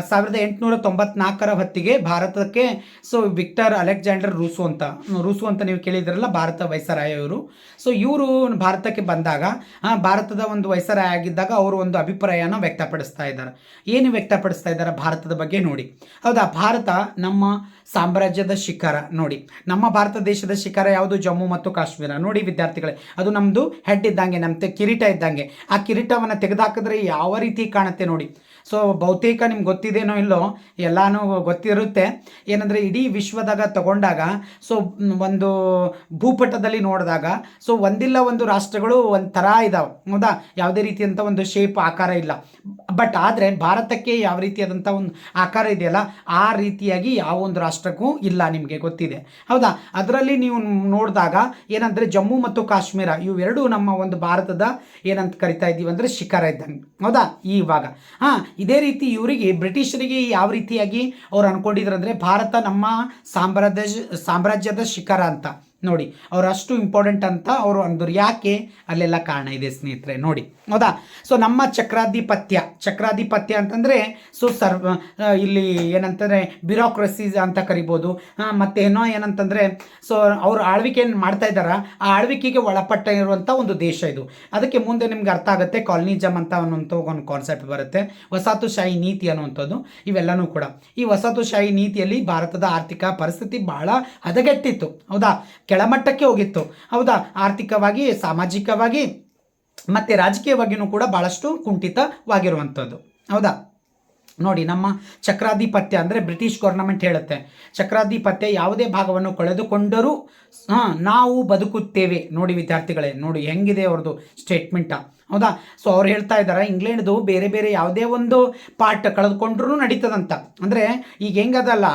ಸಾವಿರದ ಎಂಟುನೂರ ತೊಂಬತ್ನಾಲ್ಕರ ಹೊತ್ತಿಗೆ ಭಾರತಕ್ಕೆ ಸೊ ವಿಕ್ಟರ್ ಅಲೆಕ್ಸಾಂಡರ್ ರೂಸು ಅಂತ ರೂಸು ಅಂತ ನೀವು ಕೇಳಿದ್ರಲ್ಲ, ಭಾರತ ವೈಸರಾಯ ಇವರು ಸೊ ಇವರು ಭಾರತಕ್ಕೆ ಬಂದಾಗ ಭಾರತದ ಒಂದು ವೈಸರಾಯ ಆಗಿದ್ದಾಗ ಅವರು ಒಂದು ಅಭಿಪ್ರಾಯನ ವ್ಯಕ್ತಪಡಿಸ್ತಾ ಇದ್ದಾರೆ. ಏನು ವ್ಯಕ್ತಪಡಿಸ್ತಾ ಇದ್ದಾರೆ? ಭಾರತದ ಬಗ್ಗೆ ನೋಡಿ. ಹೌದಾ? ಭಾರತ ನಮ್ಮ ಸಾಮ್ರಾಜ್ಯದ ಶಿಖರ ನೋಡಿ. ನಮ್ಮ ಭಾರತ ದೇಶದ ಶಿಖರ ಯಾವುದು? ಜಮ್ಮು ಮತ್ತು ಕಾಶ್ಮೀರ. ನೋಡಿ ವಿದ್ಯಾರ್ಥಿಗಳೇ, ಅದು ನಮ್ಮದು ಹೆಡ್ ಇದ್ದಂಗೆ ನಮ್ಮ ಕಿರೀಟ ಇದ್ದಂಗೆ. ಆ ಕಿರೀಟವನ್ನು ತೆಗೆದುಹಾಕಿದ್ರೆ ಯಾವ ರೀತಿ ಕಾಣುತ್ತೆ ನೋಡಿ. ಸೊ ಬಹುತೇಕ ನಿಮ್ಗೆ ಗೊತ್ತಿದೇನೋ ಇಲ್ಲೋ, ಎಲ್ಲಾನು ಗೊತ್ತಿರುತ್ತೆ. ಏನಂದರೆ ಇಡೀ ವಿಶ್ವದಾಗ ತಗೊಂಡಾಗ ಸೊ ಒಂದು ಭೂಪಟದಲ್ಲಿ ನೋಡಿದಾಗ ಸೊ ಒಂದಿಲ್ಲ ಒಂದು ರಾಷ್ಟ್ರಗಳು ಒಂಥರ ಇದಾವೆ. ಹೌದಾ? ಯಾವುದೇ ರೀತಿಯಂಥ ಒಂದು ಶೇಪ್ ಆಕಾರ ಇಲ್ಲ. ಬಟ್ ಆದರೆ ಭಾರತಕ್ಕೆ ಯಾವ ರೀತಿಯಾದಂಥ ಒಂದು ಆಕಾರ ಇದೆಯಲ್ಲ, ಆ ರೀತಿಯಾಗಿ ಯಾವ ಒಂದು ರಾಷ್ಟ್ರಕ್ಕೂ ಇಲ್ಲ ನಿಮಗೆ ಗೊತ್ತಿದೆ. ಹೌದಾ? ಅದರಲ್ಲಿ ನೀವು ನೋಡಿದಾಗ ಏನಂದರೆ ಜಮ್ಮು ಮತ್ತು ಕಾಶ್ಮೀರ, ಇವೆರಡು ನಮ್ಮ ಒಂದು ಭಾರತದ ಏನಂತ ಕರಿತಾ ಇದ್ದೀವಿ ಅಂದರೆ ಶಿಖರ ಇದ್ದಂಗೆ. ಹೌದಾ? ಈ ಇವಾಗ. ಹಾಂ ಇದೇ ರೀತಿ ಇವರಿಗೆ ಬ್ರಿಟಿಷರಿಗೆ ಯಾವ ರೀತಿಯಾಗಿ ಅವ್ರು ಅಂದ್ಕೊಂಡಿದ್ರು ಭಾರತ ನಮ್ಮ ಸಾಮ್ರಾಜ್ಯ ಸಾಮ್ರಾಜ್ಯದ ಶಿಖರ ಅಂತ. ನೋಡಿ, ಅವ್ರು ಅಷ್ಟು ಇಂಪಾರ್ಟೆಂಟ್ ಅಂತ ಅವರು ಅಂದರು ಯಾಕೆ ಅಲ್ಲೆಲ್ಲ ಕಾರಣ ಇದೆ ಸ್ನೇಹಿತರೆ, ನೋಡಿ, ಹೌದಾ? ಸೊ ನಮ್ಮ ಚಕ್ರಾಧಿಪತ್ಯ ಚಕ್ರಾಧಿಪತ್ಯ ಅಂತಂದರೆ ಸೊ ಸರ್ವ ಇಲ್ಲಿ ಏನಂತಂದರೆ ಬ್ಯೂರೋಕ್ರಸೀಸ್ ಅಂತ ಕರಿಬೋದು ಮತ್ತೆ ಏನೋ ಏನಂತಂದರೆ ಸೊ ಅವರು ಆಳ್ವಿಕೆ ಏನು ಮಾಡ್ತಾ ಇದ್ದಾರ? ಆ ಆಳ್ವಿಕೆಗೆ ಒಳಪಟ್ಟ ಇರುವಂಥ ಒಂದು ದೇಶ ಇದು. ಅದಕ್ಕೆ ಮುಂದೆ ನಿಮ್ಗೆ ಅರ್ಥ ಆಗುತ್ತೆ ಕಾಲನಿಜಮ್ ಅಂತ ಅನ್ನುವಂಥ ಒಂದು ಕಾನ್ಸೆಪ್ಟ್ ಬರುತ್ತೆ, ವಸಾತುಶಾಹಿ ನೀತಿ ಅನ್ನುವಂಥದ್ದು, ಇವೆಲ್ಲನೂ ಕೂಡ. ಈ ವಸಾತುಶಾಹಿ ನೀತಿಯಲ್ಲಿ ಭಾರತದ ಆರ್ಥಿಕ ಪರಿಸ್ಥಿತಿ ಬಹಳ ಹದಗೆಟ್ಟಿತ್ತು, ಹೌದಾ? ಕೆಳಮಟ್ಟಕ್ಕೆ ಹೋಗಿತ್ತು. ಹೌದಾ? ಆರ್ಥಿಕವಾಗಿ, ಸಾಮಾಜಿಕವಾಗಿ, ಮತ್ತು ರಾಜಕೀಯವಾಗಿಯೂ ಕೂಡ ಭಾಳಷ್ಟು ಕುಂಠಿತವಾಗಿರುವಂಥದ್ದು. ಹೌದಾ? ನೋಡಿ, ನಮ್ಮ ಚಕ್ರಾಧಿಪತ್ಯ ಅಂದರೆ ಬ್ರಿಟಿಷ್ ಗೌರ್ನಮೆಂಟ್ ಹೇಳುತ್ತೆ. ಚಕ್ರಾಧಿಪತ್ಯ ಯಾವುದೇ ಭಾಗವನ್ನು ಕಳೆದುಕೊಂಡರೂ ನಾವು ಬದುಕುತ್ತೇವೆ. ನೋಡಿ ವಿದ್ಯಾರ್ಥಿಗಳೇ, ನೋಡಿ, ಹೆಂಗಿದೆ ಅವ್ರದ್ದು ಸ್ಟೇಟ್ಮೆಂಟ ಹೌದಾ? ಸೊ ಅವ್ರು ಹೇಳ್ತಾ ಇದ್ದಾರೆ ಇಂಗ್ಲೆಂಡ್ದು ಬೇರೆ ಬೇರೆ ಯಾವುದೇ ಒಂದು ಪಾರ್ಟ್ ಕಳೆದುಕೊಂಡ್ರೂ ನಡೀತದಂತ. ಅಂದರೆ ಈಗ ಹೆಂಗದಲ್ಲ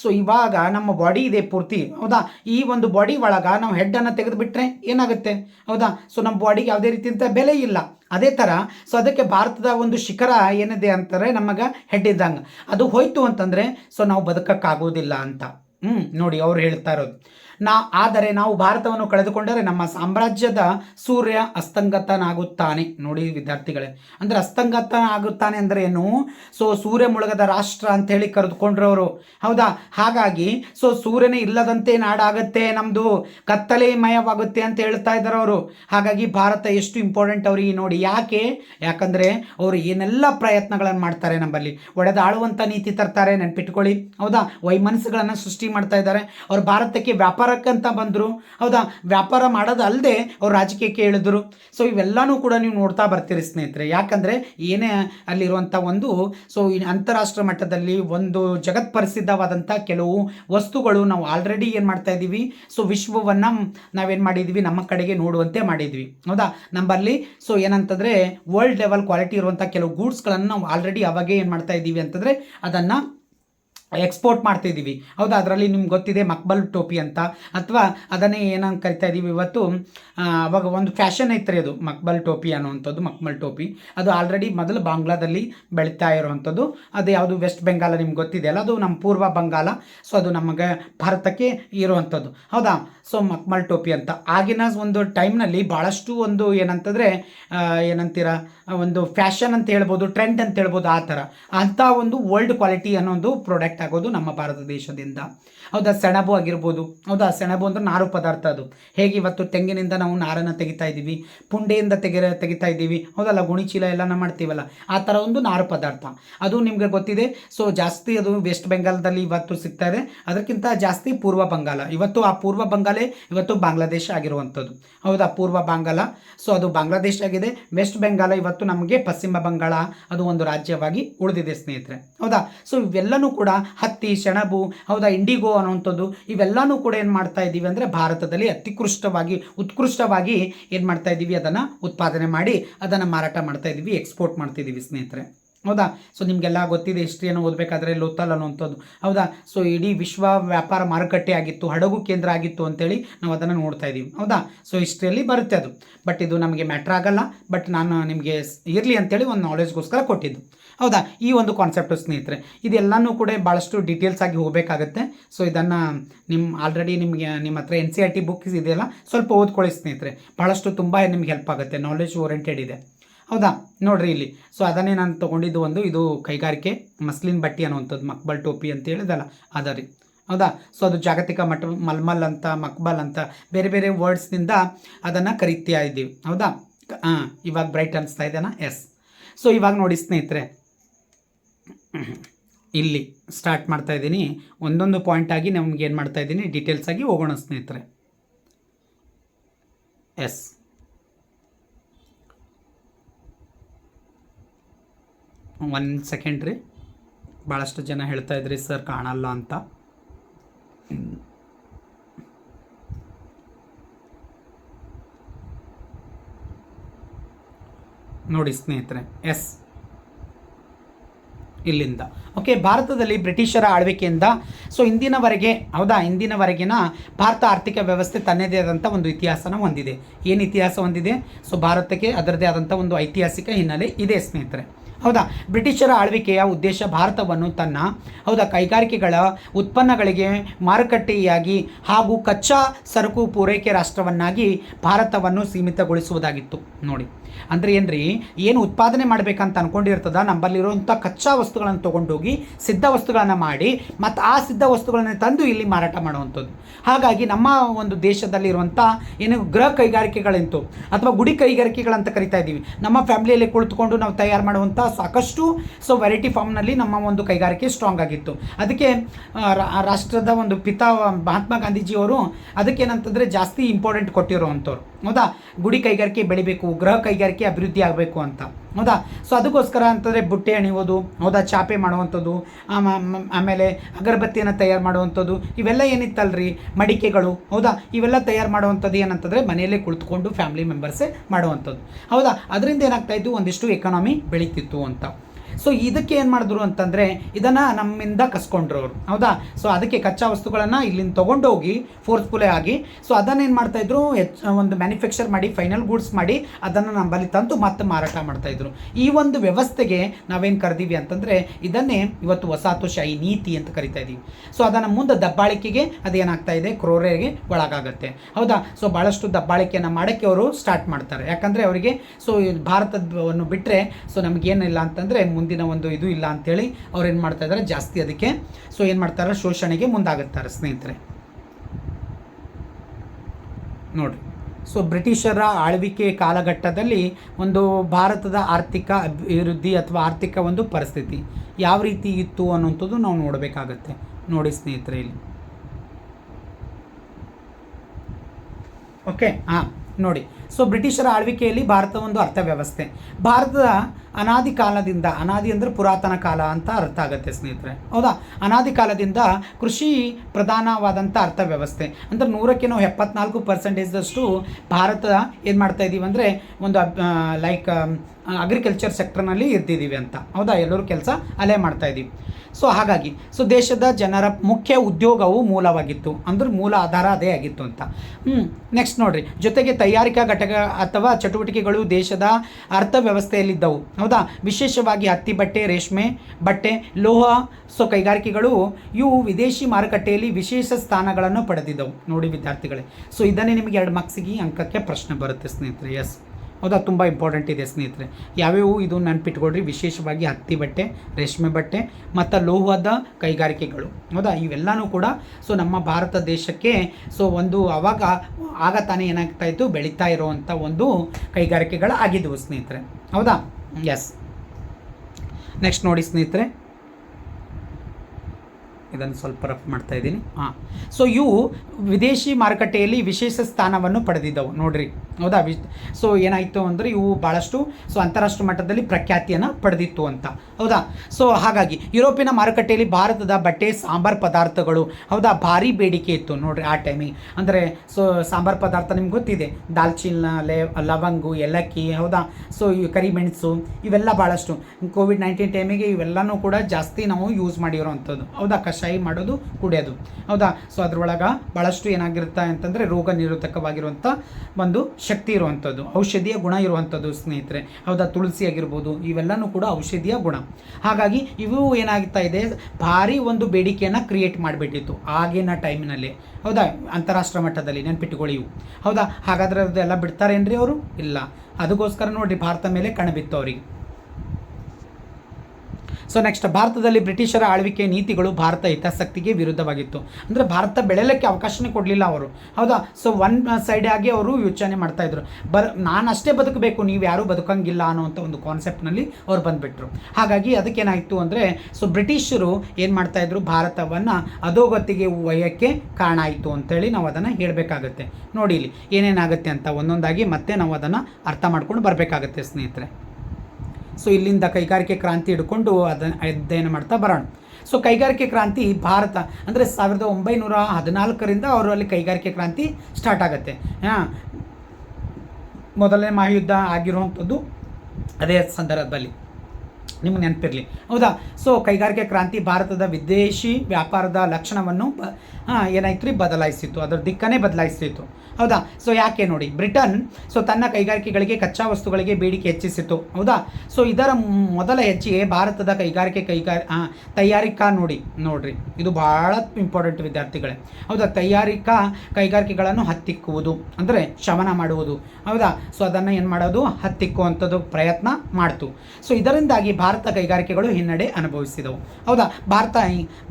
ಸೊ ಇವಾಗ ನಮ್ಮ ಬಾಡಿ ಇದೆ ಪೂರ್ತಿ, ಹೌದಾ? ಈ ಒಂದು ಬಾಡಿ ಒಳಗೆ ನಾವು ಹೆಡ್ಡನ್ನು ತೆಗೆದುಬಿಟ್ರೆ ಏನಾಗುತ್ತೆ? ಹೌದಾ? ಸೊ ನಮ್ಮ ಬಾಡಿಗೆ ಯಾವುದೇ ರೀತಿಯಂಥ ಬೆಲೆ ಇಲ್ಲ. ಅದೇ ಥರ ಸೊ ಅದಕ್ಕೆ ಭಾರತದ ಒಂದು ಶಿಖರ ಏನಿದೆ ಅಂತಾರೆ ನಮಗೆ ಹೆಡ್ ಇದ್ದಂಗೆ. ಅದು ಹೋಯ್ತು ಅಂತಂದರೆ ಸೊ ನಾವು ಬದುಕಕ್ಕಾಗೋದಿಲ್ಲ ಅಂತ. ಹ್ಞೂ ನೋಡಿ ಅವ್ರು ಹೇಳ್ತಾ ಇರೋದು. ನಾ, ಆದರೆ ನಾವು ಭಾರತವನ್ನು ಕಳೆದುಕೊಂಡರೆ ನಮ್ಮ ಸಾಮ್ರಾಜ್ಯದ ಸೂರ್ಯ ಅಸ್ತಂಗತನಾಗುತ್ತಾನೆ. ನೋಡಿ ವಿದ್ಯಾರ್ಥಿಗಳೇ, ಅಂದರೆ ಅಸ್ತಂಗತನ ಆಗುತ್ತಾನೆ ಅಂದರೆ ಏನು? ಸೊ, ಸೂರ್ಯ ಮುಳುಗದ ರಾಷ್ಟ್ರ ಅಂತ ಹೇಳಿ ಕರೆದುಕೊಂಡ್ರವರು. ಹೌದಾ? ಹಾಗಾಗಿ, ಸೊ, ಸೂರ್ಯನೇ ಇಲ್ಲದಂತೆ ನಾಡಾಗತ್ತೆ ನಮ್ಮದು ಕತ್ತಲೆಮಯವಾಗುತ್ತೆ ಅಂತ ಹೇಳ್ತಾ ಇದ್ದಾರೆ ಅವರು ಹಾಗಾಗಿ ಭಾರತ ಎಷ್ಟು ಇಂಪಾರ್ಟೆಂಟ್ ಅವ್ರಿಗೆ ನೋಡಿ. ಯಾಕೆ? ಯಾಕಂದರೆ ಅವರು ಏನೆಲ್ಲ ಪ್ರಯತ್ನಗಳನ್ನು ಮಾಡ್ತಾರೆ ನಮ್ಮಲ್ಲಿ. ಒಡೆದಾಳುವಂಥ ನೀತಿ ತರ್ತಾರೆ, ನೆನ್ಪಿಟ್ಕೊಳ್ಳಿ. ಹೌದಾ? ವೈಮನಸ್ಸುಗಳನ್ನು ಸೃಷ್ಟಿ ಮಾಡ್ತಾ ಇದ್ದಾರೆ. ಅವ್ರು ಭಾರತಕ್ಕೆ ವ್ಯಾಪಾರಕ್ಕಂತ ಬಂದರು. ಹೌದಾ? ವ್ಯಾಪಾರ ಮಾಡೋದು ಅಲ್ಲದೆ ಅವ್ರು ರಾಜಕೀಯಕ್ಕೆ ಇಳಿದ್ರು. ಸೊ ಇವೆಲ್ಲನೂ ಕೂಡ ನೀವು ನೋಡ್ತಾ ಬರ್ತೀರಿ ಸ್ನೇಹಿತರೆ. ಯಾಕಂದರೆ ಏನೇ ಅಲ್ಲಿರುವಂಥ ಒಂದು ಸೊ ಅಂತಾರಾಷ್ಟ್ರ ಮಟ್ಟದಲ್ಲಿ ಒಂದು ಜಗತ್ ಪ್ರಸಿದ್ಧವಾದಂಥ ಕೆಲವು ವಸ್ತುಗಳು ನಾವು ಆಲ್ರೆಡಿ ಏನು ಮಾಡ್ತಾ ಇದ್ದೀವಿ. ಸೊ ವಿಶ್ವವನ್ನು ನಾವೇನು ಮಾಡಿದ್ವಿ ನಮ್ಮ ಕಡೆಗೆ ನೋಡುವಂತೆ ಮಾಡಿದ್ವಿ ಹೌದಾ? ನಮ್ಮಲ್ಲಿ ಸೊ ಏನಂತಂದರೆ ವರ್ಲ್ಡ್ ಲೆವೆಲ್ ಕ್ವಾಲಿಟಿ ಇರುವಂಥ ಕೆಲವು ಗೂಡ್ಸ್ಗಳನ್ನು ನಾವು ಆಲ್ರೆಡಿ ಅವಾಗೇ ಏನು ಮಾಡ್ತಾ ಇದ್ದೀವಿ ಅಂತಂದರೆ, ಅದನ್ನು ಎಕ್ಸ್ಪೋರ್ಟ್ ಮಾಡ್ತಿದ್ದೀವಿ. ಹೌದಾ? ಅದರಲ್ಲಿ ನಿಮ್ಗೆ ಗೊತ್ತಿದೆ ಮಕ್ಬಲ್ ಟೋಪಿ ಅಂತ. ಅಥವಾ ಅದನ್ನೇ ಏನಂತ ಕರಿತಾ ಇದ್ದೀವಿ ಇವತ್ತು ಅವಾಗ ಒಂದು ಫ್ಯಾಷನ್ ಐತ್ರಿ ಅದು, ಮಕ್ಬಲ್ ಟೋಪಿ ಅನ್ನುವಂಥದ್ದು, ಮಕ್ಬಲ್ ಟೋಪಿ. ಅದು ಆಲ್ರೆಡಿ ಮೊದಲು ಬಾಂಗ್ಲಾದಲ್ಲಿ ಬೆಳೀತಾ ಇರುವಂಥದ್ದು. ಅದು ಯಾವುದು ವೆಸ್ಟ್ ಬೆಂಗಾಲ ನಿಮ್ಗೆ ಗೊತ್ತಿದೆಯಲ್ಲ ಅದು ನಮ್ಮ ಪೂರ್ವ ಬಂಗಾಲ. ಸೊ, ಅದು ನಮಗೆ ಭಾರತಕ್ಕೆ ಇರುವಂಥದ್ದು. ಹೌದಾ? ಸೊ ಮಕ್ಮಲ್ ಟೋಪಿ ಅಂತ. ಆಗಿನ ಒಂದು ಟೈಮ್ನಲ್ಲಿ ಭಾಳಷ್ಟು ಒಂದು ಏನಂತಂದರೆ ಏನಂತೀರ? ಒಂದು ಫ್ಯಾಷನ್ ಅಂತ ಹೇಳ್ಬೋದು, ಟ್ರೆಂಡ್ ಅಂತ ಹೇಳ್ಬೋದು, ಆ ಥರ. ಅಂಥ ಒಂದು ವರ್ಲ್ಡ್ ಕ್ವಾಲಿಟಿ ಅನ್ನೋ ಒಂದು ಪ್ರಾಡಕ್ಟ್ ಆಗೋದು ನಮ್ಮ ಭಾರತ ದೇಶದಿಂದ. ಹೌದಾ, ಸೆಣಬು ಆಗಿರ್ಬೋದು. ಹೌದಾ, ಸೆಣಬು ಅಂದ್ರೆ ನಾರು ಪದಾರ್ಥ ಅದು. ಹೇಗೆ ಇವತ್ತು ತೆಂಗಿನಿಂದ ನಾವು ನಾರನ್ನು ತೆಗಿತಾ ಇದ್ದೀವಿ, ಪುಂಡೆಯಿಂದ ತೆಗೆ ತೆಗಿತಾ ಇದ್ದೀವಿ, ಹೌದಲ್ಲ, ಗುಣಿಚೀಲ ಎಲ್ಲ ಮಾಡ್ತೀವಲ್ಲ, ಆ ಥರ ಒಂದು ನಾರು ಪದಾರ್ಥ. ಅದು ನಿಮಗೆ ಗೊತ್ತಿದೆ, ಸೊ ಜಾಸ್ತಿ ಅದು ವೆಸ್ಟ್ ಬೆಂಗಾಲದಲ್ಲಿ ಇವತ್ತು ಸಿಗ್ತಾ ಇದೆ, ಅದಕ್ಕಿಂತ ಜಾಸ್ತಿ ಪೂರ್ವ ಬಂಗಾಲ ಇವತ್ತು ಆ ಪೂರ್ವ ಬಂಗಾಲೇ ಇವತ್ತು ಬಾಂಗ್ಲಾದೇಶ ಆಗಿರುವಂಥದ್ದು. ಹೌದಾ, ಪೂರ್ವ ಬಂಗಾಲ ಸೊ ಅದು ಬಾಂಗ್ಲಾದೇಶ ಆಗಿದೆ, ವೆಸ್ಟ್ ಬೆಂಗಾಲ ಇವತ್ತು ನಮಗೆ ಪಶ್ಚಿಮ ಬಂಗಾಳ, ಅದು ಒಂದು ರಾಜ್ಯವಾಗಿ ಉಳಿದಿದೆ ಸ್ನೇಹಿತರೆ. ಹೌದಾ, ಸೊ ಇವೆಲ್ಲನೂ ಕೂಡ ಹತ್ತಿ, ಸೆಣಬು, ಹೌದಾ, ಇಂಡಿಗೋ ಅನ್ನುವಂಥದ್ದು ಇವೆಲ್ಲನೂ ಕೂಡ ಏನು ಮಾಡ್ತಾ ಇದ್ದೀವಿ ಅಂದರೆ ಭಾರತದಲ್ಲಿ ಅತ್ಯುತ್ಕೃಷ್ಟವಾಗಿ ಉತ್ಕೃಷ್ಟವಾಗಿ ಏನು ಮಾಡ್ತಾ ಇದ್ದೀವಿ, ಅದನ್ನು ಉತ್ಪಾದನೆ ಮಾಡಿ, ಅದನ್ನು ಮಾರಾಟ ಮಾಡ್ತಾ ಇದ್ದೀವಿ ಎಕ್ಸ್ಪೋರ್ಟ್ ಮಾಡ್ತಿದ್ದೀವಿ ಸ್ನೇಹಿತರೆ. ಹೌದಾ? ಸೊ ನಿಮಗೆಲ್ಲ ಗೊತ್ತಿದೆ ಹಿಸ್ಟ್ರಿಯನ್ನು ಓದಬೇಕಾದ್ರೆ ಲೋತಲ್ ಅನ್ನುವಂಥದ್ದು. ಹೌದಾ? ಸೊ ಇಡೀ ವಿಶ್ವ ವ್ಯಾಪಾರ ಮಾರುಕಟ್ಟೆ ಆಗಿತ್ತು, ಹಡಗು ಕೇಂದ್ರ ಆಗಿತ್ತು ಅಂತೇಳಿ ನಾವು ಅದನ್ನು ನೋಡ್ತಾ ಇದ್ದೀವಿ. ಹೌದಾ? ಸೊ ಹಿಸ್ಟ್ರಿಯಲ್ಲಿ ಬರುತ್ತೆ ಅದು. ಬಟ್ ಇದು ನಮಗೆ ಮ್ಯಾಟ್ರ್ ಆಗಲ್ಲ. ಬಟ್ ನಾನು ನಿಮಗೆ ಇರಲಿ ಅಂತೇಳಿ ಒಂದು ನಾಲೆಜ್ಗೋಸ್ಕರ ಕೊಟ್ಟಿದ್ದು. ಹೌದಾ? ಈ ಒಂದು ಕಾನ್ಸೆಪ್ಟು ಸ್ನೇಹಿತರೆ, ಇದೆಲ್ಲನೂ ಕೂಡ ಭಾಳಷ್ಟು ಡೀಟೇಲ್ಸ್ ಆಗಿ ಹೋಗಬೇಕಾಗತ್ತೆ. ಸೊ ಇದನ್ನು ನಿಮ್ಮ ಆಲ್ರೆಡಿ ನಿಮಗೆ ನಿಮ್ಮ ಹತ್ರ N C R T books ಇದೆಯಲ್ಲ, ಸ್ವಲ್ಪ ಓದ್ಕೊಳ್ಳಿ ಸ್ನೇಹಿತರೆ. ಭಾಳಷ್ಟು ತುಂಬ ನಿಮ್ಗೆ ಹೆಲ್ಪ್ ಆಗುತ್ತೆ ನಾಲೆಜ್ ಓರಿಯೆಂಟೆಡ್ ಇದೆ. ಹೌದಾ? ನೋಡ್ರಿ ಇಲ್ಲಿ. ಸೊ ಅದನ್ನೇ ನಾನು ತೊಗೊಂಡಿದ್ದು ಒಂದು, ಇದು ಕೈಗಾರಿಕೆ, ಮಸ್ಲಿನ್ ಬಟ್ಟಿ ಅನ್ನುವಂಥದ್ದು, ಮಕ್ಬಲ್ ಟೋಪಿ ಅಂತ ಹೇಳಿದಲ್ಲ ಅದ ರೀ ಹೌದಾ? ಸೊ ಅದು ಜಾಗತಿಕ ಮಟ್ಟ ಮಲ್ಮಲ್ ಅಂತ, ಮಕ್ಬಲ್ ಅಂತ, ಬೇರೆ ಬೇರೆ ವರ್ಡ್ಸ್ನಿಂದ ಅದನ್ನು ಕರಿತಾ ಇದ್ದೀವಿ. ಹೌದಾ? ಹಾಂ ಇವಾಗ ಬ್ರೈಟ್ ಅನಿಸ್ತಾ ಇದೆನಾ? ಎಸ್ ಸೊ ಇವಾಗ ನೋಡಿ ಸ್ನೇಹಿತರೆ ಇಲ್ಲಿ ಸ್ಟಾರ್ಟ್ ಮಾಡ್ತಾ ಇದ್ದೀನಿ. ಒಂದೊಂದು ಪಾಯಿಂಟ್ ಆಗಿ ನಮ್ಗೆ ಏನು ಮಾಡ್ತಾ ಇದ್ದೀನಿ? ಡೀಟೇಲ್ಸ್ ಆಗಿ ಹೋಗೋಣ ಸ್ನೇಹಿತರೆ. ಎಸ್ ಒನ್ ಸೆಕೆಂಡ್ ರೀ. ಭಾಳಷ್ಟು ಜನ ಹೇಳ್ತಾ ಇದ್ರಿ, ಸರ್, ಕಾಣಲ್ಲ ಅಂತ. ನೋಡಿ ಸ್ನೇಹಿತರೆ ಎಸ್ ಇಲ್ಲಿಂದ. ಓಕೆ ಭಾರತದಲ್ಲಿ ಬ್ರಿಟಿಷರ ಆಳ್ವಿಕೆಯಿಂದ ಸೊ ಇಂದಿನವರೆಗೆ, ಹೌದಾ, ಇಂದಿನವರೆಗಿನ ಭಾರತ ಆರ್ಥಿಕ ವ್ಯವಸ್ಥೆ ತನ್ನದೇ ಆದಂಥ ಒಂದು ಇತಿಹಾಸನ ಹೊಂದಿದೆ. ಏನು ಇತಿಹಾಸ ಹೊಂದಿದೆ? ಸೊ ಭಾರತಕ್ಕೆ ಅದರದೇ ಆದಂಥ ಒಂದು ಐತಿಹಾಸಿಕ ಹಿನ್ನೆಲೆ ಇದೆ ಸ್ನೇಹಿತರೆ. ಹೌದಾ, ಬ್ರಿಟಿಷರ ಆಳ್ವಿಕೆಯ ಉದ್ದೇಶ ಭಾರತವನ್ನು ತನ್ನ, ಹೌದಾ, ಕೈಗಾರಿಕೆಗಳ ಉತ್ಪನ್ನಗಳಿಗೆ ಮಾರುಕಟ್ಟೆಯಾಗಿ ಹಾಗೂ ಕಚ್ಚಾ ಸರಕು ಪೂರೈಕೆ ರಾಷ್ಟ್ರವನ್ನಾಗಿ ಭಾರತವನ್ನು ಸೀಮಿತಗೊಳಿಸುವುದಾಗಿತ್ತು. ನೋಡಿ. ಅಂದರೆ ಏನ್ರಿ, ಏನು ಉತ್ಪಾದನೆ ಮಾಡಬೇಕಂತ ಅನ್ಕೊಂಡಿರ್ತದ ನಂಬಲ್ಲಿರುವಂಥ ಕಚ್ಚಾ ವಸ್ತುಗಳನ್ನು ತೊಗೊಂಡೋಗಿ ಸಿದ್ಧ ವಸ್ತುಗಳನ್ನು ಮಾಡಿ, ಮತ್ತು ಆ ಸಿದ್ಧ ವಸ್ತುಗಳನ್ನು ತಂದು ಇಲ್ಲಿ ಮಾರಾಟ ಮಾಡುವಂಥದ್ದು. ಹಾಗಾಗಿ ನಮ್ಮ ಒಂದು ದೇಶದಲ್ಲಿರುವಂಥ ಏನು ಗೃಹ ಕೈಗಾರಿಕೆಗಳಂತೂ, ಅಥವಾ ಗುಡಿ ಕೈಗಾರಿಕೆಗಳಂತ ಕರಿತಾ ಇದ್ದೀವಿ. ನಮ್ಮ ಫ್ಯಾಮಿಲಿಯಲ್ಲಿ ಕುಳಿತುಕೊಂಡು ನಾವು ತಯಾರು ಮಾಡುವಂಥ ಸಾಕಷ್ಟು ಸೊ ವೆರೈಟಿ ಫಾರ್ಮ್ನಲ್ಲಿ ನಮ್ಮ ಒಂದು ಕೈಗಾರಿಕೆ ಸ್ಟ್ರಾಂಗ್ ಆಗಿತ್ತು. ಅದಕ್ಕೆ ರಾ- ರಾಷ್ಟ್ರದ ಒಂದು ಪಿತಾ ಮಹಾತ್ಮ ಗಾಂಧೀಜಿಯವರು ಅದಕ್ಕೇನಂತಂದರೆ ಜಾಸ್ತಿ ಇಂಪಾರ್ಟೆಂಟ್ ಕೊಟ್ಟಿರುವಂಥವ್ರು. ಹೌದಾ? ಗುಡಿ ಕೈಗಾರಿಕೆ ಬೆಳಿಬೇಕು, ಗೃಹ ಕೈಗಾರಿಕೆ ಅಭಿವೃದ್ಧಿ ಆಗಬೇಕು ಅಂತ. ಹೌದಾ? ಸೊ ಅದಕ್ಕೋಸ್ಕರ ಅಂತಂದರೆ ಬುಟ್ಟೆ ಹಣಿಯೋದು ಹೌದಾ? ಚಾಪೆ ಮಾಡುವಂಥದ್ದು, ಆಮ- ಆಮೇಲೆ ಅಗರಬತ್ತಿಯನ್ನು ತಯಾರು ಮಾಡುವಂಥದ್ದು, ಇವೆಲ್ಲ ಏನಿತ್ತಲ್ರಿ? ಮಡಿಕೆಗಳು, ಹೌದಾ? ಇವೆಲ್ಲ ತಯಾರು ಮಾಡುವಂಥದ್ದು ಏನಂತಂದರೆ ಮನೆಯಲ್ಲೇ ಕುಳಿತುಕೊಂಡು ಫ್ಯಾಮಿಲಿ ಮೆಂಬರ್ಸೇ ಮಾಡುವಂಥದ್ದು. ಹೌದಾ? ಅದರಿಂದ ಏನಾಗ್ತಾಯಿತ್ತು ಒಂದಿಷ್ಟು ಎಕಾನಮಿ ಬೆಳೀತಿತ್ತು ಅಂತ. ಸೊ ಇದಕ್ಕೆ ಏನು ಮಾಡಿದ್ರು ಅಂತಂದರೆ, ಇದನ್ನು ನಮ್ಮಿಂದ ಕಸ್ಕೊಂಡ್ರು ಅವರು. ಹೌದಾ? ಸೊ ಅದಕ್ಕೆ ಕಚ್ಚಾ ವಸ್ತುಗಳನ್ನು ಇಲ್ಲಿಂದ ತೊಗೊಂಡೋಗಿ ಫೋರ್ಸ್ಫುಲ್ ಆಗಿ ಸೊ ಅದನ್ನೇನು ಮಾಡ್ತಾಯಿದ್ರು ಹೆಚ್ಚು ಒಂದು ಮ್ಯಾನುಫ್ಯಾಕ್ಚರ್ ಮಾಡಿ ಫೈನಲ್ ಗೂಡ್ಸ್ ಮಾಡಿ, ಅದನ್ನು ನಮ್ಮಲ್ಲಿ ತಂದು ಮತ್ತೆ ಮಾರಾಟ ಮಾಡ್ತಾಯಿದ್ರು ಈ ಒಂದು ವ್ಯವಸ್ಥೆಗೆ ನಾವೇನು ಕರೆದೀವಿ ಅಂತಂದರೆ, ಇದನ್ನೇ ಇವತ್ತು ವಸಾತುಶಾಹಿ ನೀತಿ ಅಂತ ಕರಿತಾ ಇದ್ದೀವಿ ಸೊ ಅದನ್ನು ಮುಂದೆ ದಬ್ಬಾಳಿಕೆಗೆ ಅದೇನಾಗ್ತಾ ಇದೆ, ಕ್ರೋರೆಗೆ ಒಳಗಾಗತ್ತೆ. ಹೌದಾ? ಸೊ ಭಾಳಷ್ಟು ದಬ್ಬಾಳಿಕೆಯನ್ನು ಮಾಡೋಕ್ಕೆ ಅವರು ಸ್ಟಾರ್ಟ್ ಮಾಡ್ತಾರೆ. ಯಾಕಂದರೆ ಅವರಿಗೆ ಸೊ ಭಾರತವನ್ನು ಬಿಟ್ಟರೆ ಸೊ ನಮಗೇನಿಲ್ಲ ಅಂತಂದರೆ ಮುಂದಿನ ಒಂದು ಇದು ಇಲ್ಲ ಅಂಥೇಳಿ ಅವ್ರು ಏನು ಮಾಡ್ತಾ ಇದ್ದಾರೆ ಜಾಸ್ತಿ ಅದಕ್ಕೆ. ಸೊ ಏನು ಮಾಡ್ತಾರೆ ಶೋಷಣೆಗೆ ಮುಂದಾಗುತ್ತಾರೆ ಸ್ನೇಹಿತರೆ. ನೋಡಿರಿ. ಸೊ ಬ್ರಿಟಿಷರ ಆಳ್ವಿಕೆ ಕಾಲಘಟ್ಟದಲ್ಲಿ ಒಂದು ಭಾರತದ ಆರ್ಥಿಕ ಅಭಿವೃದ್ಧಿ ಅಥವಾ ಆರ್ಥಿಕ ಒಂದು ಪರಿಸ್ಥಿತಿ ಯಾವ ರೀತಿ ಇತ್ತು ಅನ್ನೋಂಥದ್ದು ನಾವು ನೋಡಬೇಕಾಗತ್ತೆ. ನೋಡಿ ಸ್ನೇಹಿತರೆ ಇಲ್ಲಿ. ಓಕೆ ಹಾಂ, ನೋಡಿ. ಸೊ ಬ್ರಿಟಿಷರ ಆಳ್ವಿಕೆಯಲ್ಲಿ ಭಾರತ ಒಂದು ಅರ್ಥವ್ಯವಸ್ಥೆ. ಭಾರತದ ಅನಾದಿ ಕಾಲದಿಂದ, ಅನಾದಿ ಅಂದರೆ ಪುರಾತನ ಕಾಲ ಅಂತ ಅರ್ಥ ಆಗುತ್ತೆ ಸ್ನೇಹಿತರೆ. ಹೌದಾ? ಅನಾದಿ ಕಾಲದಿಂದ ಕೃಷಿ ಪ್ರಧಾನವಾದಂಥ ಅರ್ಥ ವ್ಯವಸ್ಥೆ ಅಂದರೆ ನೂರಕ್ಕೆ ನಾವು ಎಪ್ಪತ್ನಾಲ್ಕು ಪರ್ಸೆಂಟೇಜ್ದಷ್ಟು ಭಾರತ ಏನು ಮಾಡ್ತಾ ಇದ್ದೀವಿ ಅಂದರೆ ಒಂದು ಲೈಕ್ ಅಗ್ರಿಕಲ್ಚರ್ ಸೆಕ್ಟರ್ನಲ್ಲಿ ಇದ್ದಿದ್ದೀವಿ ಅಂತ. ಹೌದಾ? ಎಲ್ಲರೂ ಕೆಲಸ ಅಲ್ಲೇ ಮಾಡ್ತಾ ಇದ್ದೀವಿ ಸೊ ಹಾಗಾಗಿ ಸೊ ದೇಶದ ಜನರ ಮುಖ್ಯ ಉದ್ಯೋಗವು ಮೂಲವಾಗಿತ್ತು. ಅಂದ್ರೆ ಮೂಲ ಆಧಾರ ಅದೇ ಆಗಿತ್ತು ಅಂತ. ಹ್ಞೂ ನೆಕ್ಸ್ಟ್ ನೋಡಿರಿ. ಜೊತೆಗೆ ತಯಾರಿಕಾ ಘಟಕ ಅಥವಾ ಚಟುವಟಿಕೆಗಳು ದೇಶದ ಅರ್ಥವ್ಯವಸ್ಥೆಯಲ್ಲಿದ್ದವು. ಹೌದಾ? ವಿಶೇಷವಾಗಿ ಹತ್ತಿ ಬಟ್ಟೆ, ರೇಷ್ಮೆ ಬಟ್ಟೆ, ಲೋಹ, ಸೊ ಕೈಗಾರಿಕೆಗಳು ಇವು ವಿದೇಶಿ ಮಾರುಕಟ್ಟೆಯಲ್ಲಿ ವಿಶೇಷ ಸ್ಥಾನಗಳನ್ನು ಪಡೆದಿದ್ದವು. ನೋಡಿ ವಿದ್ಯಾರ್ಥಿಗಳೇ. ಸೊ ಇದನ್ನೇ ನಿಮಗೆ ಎರಡು ಮಾರ್ಕ್ಸಿಗೆ ಅಂಕಕ್ಕೆ ಪ್ರಶ್ನೆ ಬರುತ್ತೆ ಸ್ನೇಹಿತರೆ. ಎಸ್ ಹೌದಾ? ತುಂಬ ಇಂಪಾರ್ಟೆಂಟ್ ಇದೆ ಸ್ನೇಹಿತರೆ. ಯಾವ್ಯಾವು ಇದು ನೆನ್ಪಿಟ್ಕೊಳ್ರಿ? ವಿಶೇಷವಾಗಿ ಹತ್ತಿ ಬಟ್ಟೆ, ರೇಷ್ಮೆ ಬಟ್ಟೆ ಮತ್ತು ಲೋಹದ ಕೈಗಾರಿಕೆಗಳು. ಹೌದಾ? ಇವೆಲ್ಲನೂ ಕೂಡ ಸೊ ನಮ್ಮ ಭಾರತ ದೇಶಕ್ಕೆ ಸೊ ಒಂದು ಅವಾಗ ಆಗ ತಾನೇ ಏನಾಗ್ತಾ ಇತ್ತು? ಬೆಳೀತಾ ಇರುವಂಥ ಒಂದು ಕೈಗಾರಿಕೆಗಳು ಆಗಿದ್ದವು ಸ್ನೇಹಿತರೆ. ಹೌದಾ? ಎಸ್ ನೆಕ್ಸ್ಟ್ ನೋಡಿ ಸ್ನೇಹಿತರೆ. ಇದನ್ನು ಸ್ವಲ್ಪ ರಫ್ ಮಾಡ್ತಾ ಇದ್ದೀನಿ. ಹಾಂ. ಸೊ ಇವು ವಿದೇಶಿ ಮಾರುಕಟ್ಟೆಯಲ್ಲಿ ವಿಶೇಷ ಸ್ಥಾನವನ್ನು ಪಡೆದಿದ್ದವು. ನೋಡ್ರಿ. ಹೌದಾ? ವಿ ಸೊ ಏನಾಯಿತು ಅಂದರೆ ಇವು ಭಾಳಷ್ಟು ಸೊ ಅಂತಾರಾಷ್ಟ್ರೀಯ ಮಟ್ಟದಲ್ಲಿ ಪ್ರಖ್ಯಾತಿಯನ್ನು ಪಡೆದಿತ್ತು ಅಂತ. ಹೌದಾ? ಸೊ ಹಾಗಾಗಿ ಯುರೋಪಿನ ಮಾರುಕಟ್ಟೆಯಲ್ಲಿ ಭಾರತದ ಬಟ್ಟೆ, ಸಾಂಬಾರ್ ಪದಾರ್ಥಗಳು, ಹೌದಾ? ಭಾರಿ ಬೇಡಿಕೆ ಇತ್ತು ನೋಡ್ರಿ ಆ ಟೈಮಿಗೆ. ಅಂದರೆ ಸೊ ಸಾಂಬಾರ್ ಪದಾರ್ಥ ನಿಮ್ಗೆ ಗೊತ್ತಿದೆ. ದಾಲ್ಚಿನ್ನ, ಲೇ ಲವಂಗು, ಏಲಕ್ಕಿ, ಹೌದಾ? ಸೊ ಕರಿಮೆಣಸು ಇವೆಲ್ಲ ಭಾಳಷ್ಟು ಕೋವಿಡ್ ನೈನ್ಟೀನ್ ಟೈಮಿಗೆ ಇವೆಲ್ಲನೂ ಕೂಡ ಜಾಸ್ತಿ ನಾವು ಯೂಸ್ ಮಾಡಿರೋವಂಥದ್ದು ಹೌದಾ? ಕಷಾಯ ಮಾಡೋದು, ಕುಡಿಯೋದು. ಹೌದಾ? ಸೊ ಅದರೊಳಗೆ ಭಾಳಷ್ಟು ಏನಾಗಿರುತ್ತೆ ಅಂತಂದರೆ ರೋಗ ನಿರೋಧಕವಾಗಿರುವಂಥ ಒಂದು ಶಕ್ತಿ ಇರುವಂಥದ್ದು, ಔಷಧಿಯ ಗುಣ ಇರುವಂಥದ್ದು ಸ್ನೇಹಿತರೆ. ಹೌದಾ? ತುಳಸಿ ಆಗಿರ್ಬೋದು, ಇವೆಲ್ಲನೂ ಕೂಡ ಔಷಧಿಯ ಗುಣ. ಹಾಗಾಗಿ ಇವು ಏನಾಗ್ತಾ ಇದೆ, ಭಾರಿ ಒಂದು ಬೇಡಿಕೆಯನ್ನು ಕ್ರಿಯೇಟ್ ಮಾಡಿಬಿಟ್ಟಿತ್ತು ಆಗಿನ ಟೈಮಿನಲ್ಲಿ ಹೌದಾ? ಅಂತಾರಾಷ್ಟ್ರ ಮಟ್ಟದಲ್ಲಿ ನೆನ್ಪಿಟ್ಟುಕೊಳ್ಳಿ ಇವು. ಹೌದಾ? ಹಾಗಾದ್ರೆ ಅದೆಲ್ಲ ಬಿಡ್ತಾರೇನ್ರಿ ಅವರು? ಇಲ್ಲ. ಅದಕ್ಕೋಸ್ಕರ ನೋಡಿರಿ, ಭಾರತ ಮೇಲೆ ಕಣಬಿತ್ತು ಅವರಿಗೆ. ಸೊ ನೆಕ್ಸ್ಟ್ ಭಾರತದಲ್ಲಿ ಬ್ರಿಟಿಷರ ಆಳ್ವಿಕೆ ನೀತಿಗಳು ಭಾರತ ಹಿತಾಸಕ್ತಿಗೆ ವಿರುದ್ಧವಾಗಿತ್ತು. ಅಂದರೆ ಭಾರತ ಬೆಳೆಯಲಿಕ್ಕೆ ಅವಕಾಶನೇ ಕೊಡಲಿಲ್ಲ ಅವರು. ಹೌದಾ? ಸೊ ಒನ್ ಸೈಡ್ ಆಗಿ ಅವರು ಯೋಚನೆ ಮಾಡ್ತಾ ಇದ್ರು. ಬರ್, ನಾನು ಅಷ್ಟೇ ಬದುಕಬೇಕು, ನೀವು ಯಾರೂ ಬದುಕಂಗಿಲ್ಲ ಅನ್ನೋವಂಥ ಒಂದು ಕಾನ್ಸೆಪ್ಟ್ನಲ್ಲಿ ಅವ್ರು ಬಂದುಬಿಟ್ರು. ಹಾಗಾಗಿ ಅದಕ್ಕೇನಾಯಿತು ಅಂದರೆ ಸೊ ಬ್ರಿಟಿಷರು ಏನು ಮಾಡ್ತಾಯಿದ್ರು ಭಾರತವನ್ನು ಅಧೋಗತಿಗೆ ಒಯ್ಯೋಕ್ಕೆ ಕಾರಣ ಆಯಿತು ಅಂತೇಳಿ ನಾವು ಅದನ್ನು ಹೇಳಬೇಕಾಗತ್ತೆ. ನೋಡಿ ಇಲ್ಲಿ ಏನೇನಾಗುತ್ತೆ ಅಂತ ಒಂದೊಂದಾಗಿ ಮತ್ತೆ ನಾವು ಅದನ್ನು ಅರ್ಥ ಮಾಡ್ಕೊಂಡು ಬರಬೇಕಾಗತ್ತೆ ಸ್ನೇಹಿತರೆ. ಸೊ ಇಲ್ಲಿಂದ ಕೈಗಾರಿಕೆ ಕ್ರಾಂತಿ ಹಿಡ್ಕೊಂಡು ಅದನ್ನು ಅಧ್ಯಯನ ಮಾಡ್ತಾ ಬರೋಣ. ಸೊ ಕೈಗಾರಿಕೆ ಕ್ರಾಂತಿ ಭಾರತ, ಅಂದರೆ ಸಾವಿರದ ಒಂಬೈನೂರ ಹದಿನಾಲ್ಕರಿಂದ ಅವರು ಕೈಗಾರಿಕೆ ಕ್ರಾಂತಿ ಸ್ಟಾರ್ಟ್ ಆಗುತ್ತೆ. ಹಾಂ, ಮೊದಲನೇ ಮಹಾಯುದ್ಧ ಆಗಿರುವಂಥದ್ದು ಅದೇ ಸಂದರ್ಭದಲ್ಲಿ. ನಿಮ್ಗೆ ನೆನಪಿರಲಿ. ಹೌದಾ? ಸೊ ಕೈಗಾರಿಕೆ ಕ್ರಾಂತಿ ಭಾರತದ ವಿದೇಶಿ ವ್ಯಾಪಾರದ ಲಕ್ಷಣವನ್ನು ಏನಾಯ್ತು ರೀ ಬದಲಾಯಿಸಿತ್ತು. ಅದರ ದಿಕ್ಕನ್ನೇ ಬದಲಾಯಿಸಿತ್ತು. ಹೌದಾ? ಸೊ ಯಾಕೆ ನೋಡಿ? ಬ್ರಿಟನ್ ಸೊ ತನ್ನ ಕೈಗಾರಿಕೆಗಳಿಗೆ ಕಚ್ಚಾ ವಸ್ತುಗಳಿಗೆ ಬೇಡಿಕೆ ಹೆಚ್ಚಿಸಿತು ಹೌದಾ? ಸೊ ಇದರ ಮೊದಲ ಹೆಜ್ಜೆ ಭಾರತದ ಕೈಗಾರಿಕೆ ಕೈಗಾರಿ ತಯಾರಿಕಾ ನೋಡಿ, ನೋಡ್ರಿ. ಇದು ಭಾಳ ಇಂಪಾರ್ಟೆಂಟ್ ವಿದ್ಯಾರ್ಥಿಗಳೇ. ಹೌದಾ? ತಯಾರಿಕಾ ಕೈಗಾರಿಕೆಗಳನ್ನು ಹತ್ತಿಕ್ಕುವುದು, ಅಂದರೆ ಶಮನ ಮಾಡುವುದು. ಹೌದಾ? ಸೊ ಅದನ್ನು ಏನು ಮಾಡೋದು? ಹತ್ತಿಕ್ಕುವಂಥದ್ದು ಪ್ರಯತ್ನ ಮಾಡ್ತು. ಸೊ ಇದರಿಂದಾಗಿ ಭಾರತ ಕೈಗಾರಿಕೆಗಳು ಹಿನ್ನಡೆ ಅನುಭವಿಸಿದವು. ಹೌದಾ? ಭಾರತ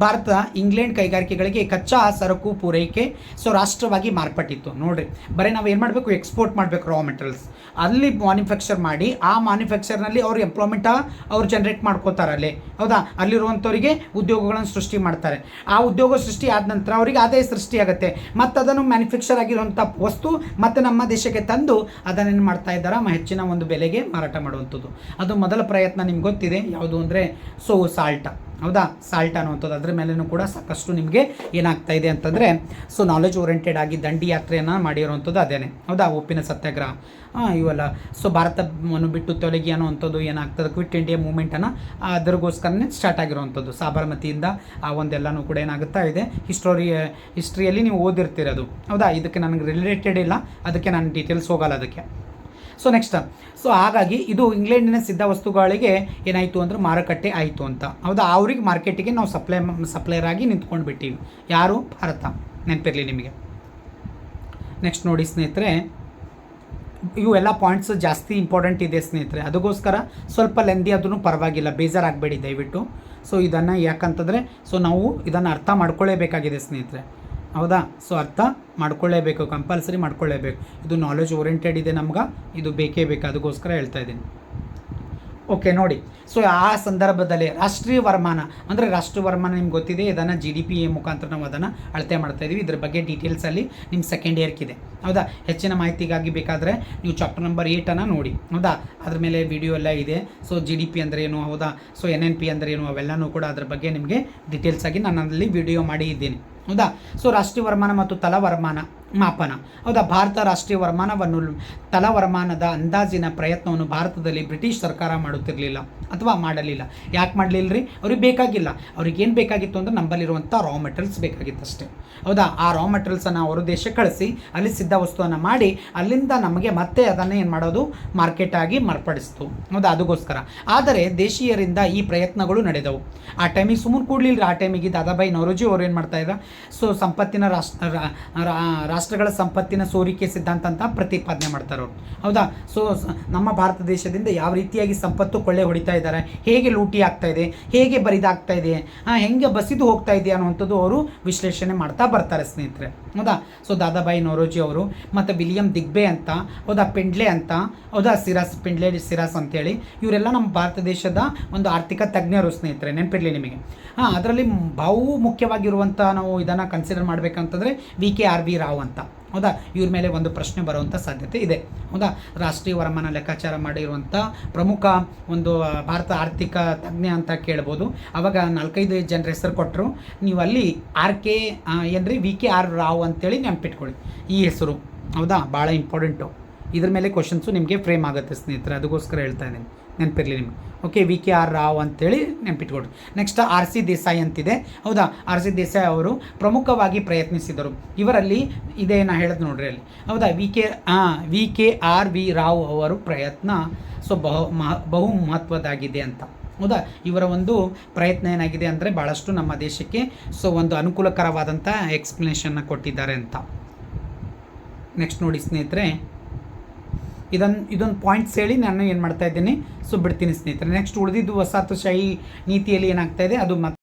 ಭಾರತ ಇಂಗ್ಲೆಂಡ್ ಕೈಗಾರಿಕೆಗಳಿಗೆ ಕಚ್ಚಾ ಸರಕು ಪೂರೈಕೆ ಸೊ ರಾಷ್ಟ್ರವಾಗಿ ಮಾರ್ಪಟ್ಟಿತ್ತು. ನೋಡ್ರಿ, ಬರೀ ನಾವು ಏನು ಮಾಡಬೇಕು? ಎಕ್ಸ್ಪೋರ್ಟ್ ಮಾಡಬೇಕು ರಾ ಮೆಟೀರಿಯಲ್ಸ್ ಅಲ್ಲಿ ಮ್ಯಾನುಫ್ಯಾಕ್ಚರ್ ಮಾಡಿ, ಆ ಮ್ಯಾನುಫ್ಯಾಕ್ಚರ್ನಲ್ಲಿ ಅವ್ರು ಎಂಪ್ಲಾಯ್ಮೆಂಟ ಅವ್ರು ಜನ್ರೇಟ್ ಮಾಡ್ಕೋತಾರೆ ಅಲ್ಲಿ. ಹೌದಾ? ಅಲ್ಲಿರುವಂಥವರಿಗೆ ಉದ್ಯೋಗಗಳನ್ನು ಸೃಷ್ಟಿ ಮಾಡ್ತಾರೆ. ಆ ಉದ್ಯೋಗ ಸೃಷ್ಟಿ ಆದ ನಂತರ ಅವರಿಗೆ ಆದಾಯ ಸೃಷ್ಟಿಯಾಗುತ್ತೆ ಮತ್ತು ಅದನ್ನು ಮ್ಯಾನುಫ್ಯಾಕ್ಚರ್ ಆಗಿರುವಂಥ ವಸ್ತು ಮತ್ತು ನಮ್ಮ ದೇಶಕ್ಕೆ ತಂದು ಅದನ್ನೇನು ಮಾಡ್ತಾ ಇದ್ದಾರೆ? ಹೆಚ್ಚಿನ ಒಂದು ಬೆಲೆಗೆ ಮಾರಾಟ ಮಾಡುವಂಥದ್ದು. ಅದು ಮೊದಲ ಪ್ರಯತ್ನ ನಿಮ್ಗೆ ಗೊತ್ತಿದೆ. ಯಾವುದು ಅಂದರೆ ಸೊ ಸಾಲ್ಟ. ಹೌದಾ? ಸಾಲ್ಟ್ ಅನ್ನುವಂಥದ್ದು ಅದ್ರ ಮೇಲೂ ಕೂಡ ಸಾಕಷ್ಟು ನಿಮಗೆ ಏನಾಗ್ತಾ ಇದೆ ಅಂತಂದರೆ ಸೊ ನಾಲೆಜ್ ಓರಿಯೆಂಟೆಡ್ ಆಗಿ ದಂಡಿ ಯಾತ್ರೆಯನ್ನು ಮಾಡಿರುವಂಥದ್ದು ಅದೇನೆ. ಹೌದಾ? ಉಪ್ಪಿನ ಸತ್ಯಾಗ್ರಹ. ಇವೆಲ್ಲ. ಸೊ ಭಾರತವನ್ನು ಬಿಟ್ಟು ತೊಲಗಿ ಅನ್ನುವಂಥದ್ದು ಏನಾಗ್ತದೆ? ಕ್ವಿಟ್ ಇಂಡಿಯಾ ಮೂಮೆಂಟನ್ನು ಅದರಿಗೋಸ್ಕರನೇ ಸ್ಟಾರ್ಟ್ ಆಗಿರುವಂಥದ್ದು. ಸಾಬರಮತಿಯಿಂದ ಆ ಒಂದೆಲ್ಲನೂ ಕೂಡ ಏನಾಗುತ್ತಾ ಇದೆ? ಹಿಸ್ಟೋರಿ ಹಿಸ್ಟ್ರಿಯಲ್ಲಿ ನೀವು ಓದಿರ್ತಿರೋದು. ಹೌದಾ? ಇದಕ್ಕೆ ನನಗೆ ರಿಲೇಟೆಡ್ ಇಲ್ಲ. ಅದಕ್ಕೆ ನಾನು ಡೀಟೇಲ್ಸ್ ಹೋಗಲ್ಲ ಅದಕ್ಕೆ. ಸೊ ನೆಕ್ಸ್ಟ್ ಸೊ ಹಾಗಾಗಿ ಇದು ಇಂಗ್ಲೆಂಡಿನ ಸಿದ್ಧ ವಸ್ತುಗಳಿಗೆ ಏನಾಯಿತು ಅಂದರೆ ಮಾರುಕಟ್ಟೆ ಆಯಿತು ಅಂತ. ಹೌದಾ? ಅವ್ರಿಗೆ ಮಾರ್ಕೆಟಿಗೆ ನಾವು ಸಪ್ಲೈ ಸಪ್ಲೈಯರ್ ಆಗಿ ನಿಂತ್ಕೊಂಡು ಬಿಟ್ಟಿವಿ. ಯಾರು? ಭಾರತ. ನೆನಪಿರಲಿ ನಿಮಗೆ. ನೆಕ್ಸ್ಟ್ ನೋಡಿ ಸ್ನೇಹಿತರೆ ಇವೆಲ್ಲ ಪಾಯಿಂಟ್ಸ್ ಜಾಸ್ತಿ ಇಂಪಾರ್ಟೆಂಟ್ ಇದೆ ಸ್ನೇಹಿತರೆ. ಅದಕ್ಕೋಸ್ಕರ ಸ್ವಲ್ಪ ಲೆಂದಿ ಆದ್ರೂ ಪರವಾಗಿಲ್ಲ. ಬೇಜಾರಾಗಬೇಡಿ ದಯವಿಟ್ಟು. ಸೊ ಇದನ್ನು ಯಾಕಂತಂದರೆ ಸೊ ನಾವು ಇದನ್ನು ಅರ್ಥ ಮಾಡ್ಕೊಳ್ಳೇಬೇಕಾಗಿದೆ ಸ್ನೇಹಿತರೆ. ಹೌದಾ? ಸೊ ಅರ್ಥ ಮಾಡ್ಕೊಳ್ಳೇಬೇಕು ಕಂಪಲ್ಸರಿ ಮಾಡ್ಕೊಳ್ಳೇಬೇಕು. ಇದು ನಾಲೆಜ್ ಓರಿಯೆಂಟೆಡ್ ಇದೆ ನಮ್ಗೆ, ಇದು ಬೇಕೇ ಬೇಕು, ಅದಕ್ಕೋಸ್ಕರ ಹೇಳ್ತಾ ಇದ್ದೀನಿ. ಓಕೆ ನೋಡಿ. ಸೊ ಆ ಸಂದರ್ಭದಲ್ಲಿ ರಾಷ್ಟ್ರೀಯ ವರಮಾನ, ಅಂದರೆ ರಾಷ್ಟ್ರೀಯ ವರಮಾನ ನಿಮ್ಗೆ ಗೊತ್ತಿದೆ, ಇದನ್ನು ಜಿ ಡಿ ಪಿ ಮುಖಾಂತರ ನಾವು ಅದನ್ನು ಅಳತೆ ಮಾಡ್ತಾ ಇದ್ದೀವಿ ಇದ್ರ ಬಗ್ಗೆ ಡೀಟೇಲ್ಸಲ್ಲಿ ನಿಮ್ಮ ಸೆಕೆಂಡ್ ಇಯರ್ಕಿದೆ ಹೌದಾ? ಹೆಚ್ಚಿನ ಮಾಹಿತಿಗಾಗಿ ಬೇಕಾದರೆ ನೀವು ಚಾಪ್ಟರ್ ನಂಬರ್ ಏಯ್ಟನ್ನು ನೋಡಿ. ಹೌದಾ? ಅದ್ರ ಮೇಲೆ ವಿಡಿಯೋ ಎಲ್ಲ ಇದೆ. ಸೊ ಜಿ ಡಿ ಪಿ ಅಂದರೆ ಏನು? ಹೌದಾ? ಸೊ ಎನ್ ಎನ್ ಪಿ ಅಂದರೆ ಏನು? ಅವೆಲ್ಲನೂ ಕೂಡ ಅದ್ರ ಬಗ್ಗೆ ನಿಮಗೆ ಡೀಟೇಲ್ಸ್ ಆಗಿ ನಾನು ಅಲ್ಲಿ ವಿಡಿಯೋ ಮಾಡಿ ಇದ್ದೀನಿ. ಹೌದಾ? ಸೊ ರಾಷ್ಟ್ರೀಯ ವರಮಾನ ಮತ್ತು ತಲಾ ವರಮಾನ ಮಾಪನ. ಹೌದಾ? ಭಾರತ ರಾಷ್ಟ್ರೀಯ ವರಮಾನವನ್ನು ತಲಾ ವರಮಾನದ ಅಂದಾಜಿನ ಪ್ರಯತ್ನವನ್ನು ಭಾರತದಲ್ಲಿ ಬ್ರಿಟಿಷ್ ಸರ್ಕಾರ ಮಾಡುತ್ತಿರಲಿಲ್ಲ ಅಥವಾ ಮಾಡಲಿಲ್ಲ. ಯಾಕೆ ಮಾಡಲಿಲ್ಲ ರೀ ಅವ್ರಿಗೆ ಬೇಕಾಗಿಲ್ಲ. ಅವ್ರಿಗೆ ಏನು ಬೇಕಾಗಿತ್ತು ಅಂದ್ರೆ ನಂಬಲ್ಲಿರುವಂಥ ರಾ ಮೆಟೀರಿಯಲ್ಸ್ ಬೇಕಾಗಿತ್ತು ಅಷ್ಟೇ. ಹೌದಾ? ಆ ರಾ ಮೆಟೀರಿಯಲ್ಸನ್ನು ಅವರು ದೇಶಕ್ಕೆ ಕಳಿಸಿ, ಅಲ್ಲಿ ಸಿದ್ಧ ವಸ್ತುವನ್ನು ಮಾಡಿ, ಅಲ್ಲಿಂದ ನಮಗೆ ಮತ್ತೆ ಅದನ್ನು ಏನು ಮಾಡೋದು? ಮಾರ್ಕೆಟ್ ಆಗಿ ಮಾರ್ಪಡಿಸ್ತು. ಹೌದಾ? ಅದಕ್ಕೋಸ್ಕರ. ಆದರೆ ದೇಶೀಯರಿಂದ ಈ ಪ್ರಯತ್ನಗಳು ನಡೆದವು. ಆ ಟೈಮಿಗೆ ಸುಮ್ಮನೆ ಕೂಡಲಿಲ್ಲ ಆ ಟೈಮಿಗೆ ದಾದಾಬಾಯಿ ನವರೋಜಿ ಅವರು ಏನು ಮಾಡ್ತಾ ಇದ್ದಾರೆ ಸೊ, ಸಂಪತ್ತಿನ ರಾಷ್ಟ್ರ ರಾಷ್ಟ್ರಗಳ ಸಂಪತ್ತಿನ ಸೋರಿಕೆ ಸಿದ್ಧಾಂತ ಅಂತ ಪ್ರತಿಪಾದನೆ ಮಾಡ್ತಾರೆ ಅವರು. ಹೌದಾ? ಸೊ, ನಮ್ಮ ಭಾರತ ದೇಶದಿಂದ ಯಾವ ರೀತಿಯಾಗಿ ಸಂಪತ್ತು ಕೊಳ್ಳೆ ಹೊಡಿತಾ ಇದ್ದಾರೆ? ಹೇಗೆ ಲೂಟಿ ಆಗ್ತಾ ಇದೆ? ಹೇಗೆ ಬರಿದಾಗ್ತಾ ಇದೆ? ಹೆಂಗೆ ಬಸಿದು ಹೋಗ್ತಾ ಇದೆ ಅನ್ನುವಂಥದ್ದು ಅವರು ವಿಶ್ಲೇಷಣೆ ಮಾಡ್ತಾ ಬರ್ತಾರೆ ಸ್ನೇಹಿತರೆ. ಹೌದಾ? ಸೊ ದಾದಾಬಾಯಿ ನವರೋಜಿ ಅವರು ಮತ್ತು ವಿಲಿಯಂ ದಿಗ್ಬೆ ಅಂತ, ಹೌದಾ? ಪೆಂಡ್ಲೆ ಅಂತ, ಹೌದಾ? ಸಿರಾಸ್, ಪೆಂಡ್ಲೆ, ಸಿರಾಸ್ ಅಂತೇಳಿ ಇವರೆಲ್ಲ ನಮ್ಮ ಭಾರತ ದೇಶದ ಒಂದು ಆರ್ಥಿಕ ತಜ್ಞರು ಸ್ನೇಹಿತರೆ. ನೆನಪಿರಲಿ ನಿಮಗೆ. ಹಾಂ ಅದರಲ್ಲಿ ಬಹು ಮುಖ್ಯವಾಗಿರುವಂಥ ನಾವು ಇದನ್ನು consider ಮಾಡಬೇಕಂತಂದರೆ V K R B Rao ಅಂತ. ಹೌದಾ? ಇವ್ರ ಮೇಲೆ ಒಂದು ಪ್ರಶ್ನೆ ಬರುವಂಥ ಸಾಧ್ಯತೆ ಇದೆ. ಹೌದಾ? ರಾಷ್ಟ್ರೀಯ ವರಮಾನ ಲೆಕ್ಕಾಚಾರ ಮಾಡಿರುವಂಥ ಪ್ರಮುಖ ಒಂದು ಭಾರತ ಆರ್ಥಿಕ ತಜ್ಞ ಅಂತ ಕೇಳ್ಬೋದು. ಅವಾಗ ನಾಲ್ಕೈದು ಜನರ ಹೆಸರು ಕೊಟ್ಟರು ನೀವು ಅಲ್ಲಿ ಆರ್ ಕೆ ಏನ್ರಿ? ವಿ ಕೆ ಆರ್ ರಾವ್ ಅಂತೇಳಿ ನೆನಪಿಟ್ಕೊಳ್ಳಿ. ಈ ಹೆಸರು. ಹೌದಾ? ಭಾಳ ಇಂಪಾರ್ಟೆಂಟು ಇದ್ರ ಮೇಲೆ ಕ್ವಶನ್ಸು ನಿಮಗೆ ಫ್ರೇಮ್ ಆಗುತ್ತೆ ಸ್ನೇಹಿತರೆ. ಅದಕ್ಕೋಸ್ಕರ ಹೇಳ್ತಾ ಇದ್ದೀನಿ. ನೆನಪಿರಲಿ ನಿಮಗೆ. Okay V K R Rao ಅಂತೇಳಿ ನೆನಪಿಟ್ಕೊಡ್ರಿ ನೆಕ್ಸ್ಟ್ ಆರ್ ಸಿ ದೇಸಾಯಿ ಅಂತಿದೆ. ಹೌದಾ? ಆರ್ ಸಿ ದೇಸಾಯಿ ಅವರು ಪ್ರಮುಖವಾಗಿ ಪ್ರಯತ್ನಿಸಿದರು. ಇವರಲ್ಲಿ ಇದೇ ನಾ ಹೇಳೋದು ನೋಡ್ರಿ ಅಲ್ಲಿ. ಹೌದಾ? V K V K R V Rao ಅವರು ಪ್ರಯತ್ನ ಸೊ ಬಹು ಮಹ, ಬಹು ಮಹತ್ವದಾಗಿದೆ ಅಂತ. ಹೌದಾ? ಇವರ ಒಂದು ಪ್ರಯತ್ನ ಏನಾಗಿದೆ ಅಂದರೆ ಭಾಳಷ್ಟು ನಮ್ಮ ದೇಶಕ್ಕೆ ಸೊ ಒಂದು ಅನುಕೂಲಕರವಾದಂಥ ಎಕ್ಸ್ಪ್ಲನೇಷನ್ನ ಕೊಟ್ಟಿದ್ದಾರೆ ಅಂತ. ನೆಕ್ಸ್ಟ್ ನೋಡಿ ಸ್ನೇಹಿತರೆ. ಇದನ್ನು ಇದೊಂದು ಪಾಯಿಂಟ್ಸ್ ಹೇಳಿ ನಾನು ಏನು ಮಾಡ್ತಾ ಇದ್ದೀನಿ. ಸೊ ಬಿಡ್ತೀನಿ ಸ್ನೇಹಿತರೆ. ನೆಕ್ಸ್ಟ್ ಉಳಿದಿದ್ದು ವಸಾಹತುಶಾಹಿ ನೀತಿಯಲ್ಲಿ ಏನಾಗ್ತಾ ಇದೆ, ಅದು ಮತ್ತೆ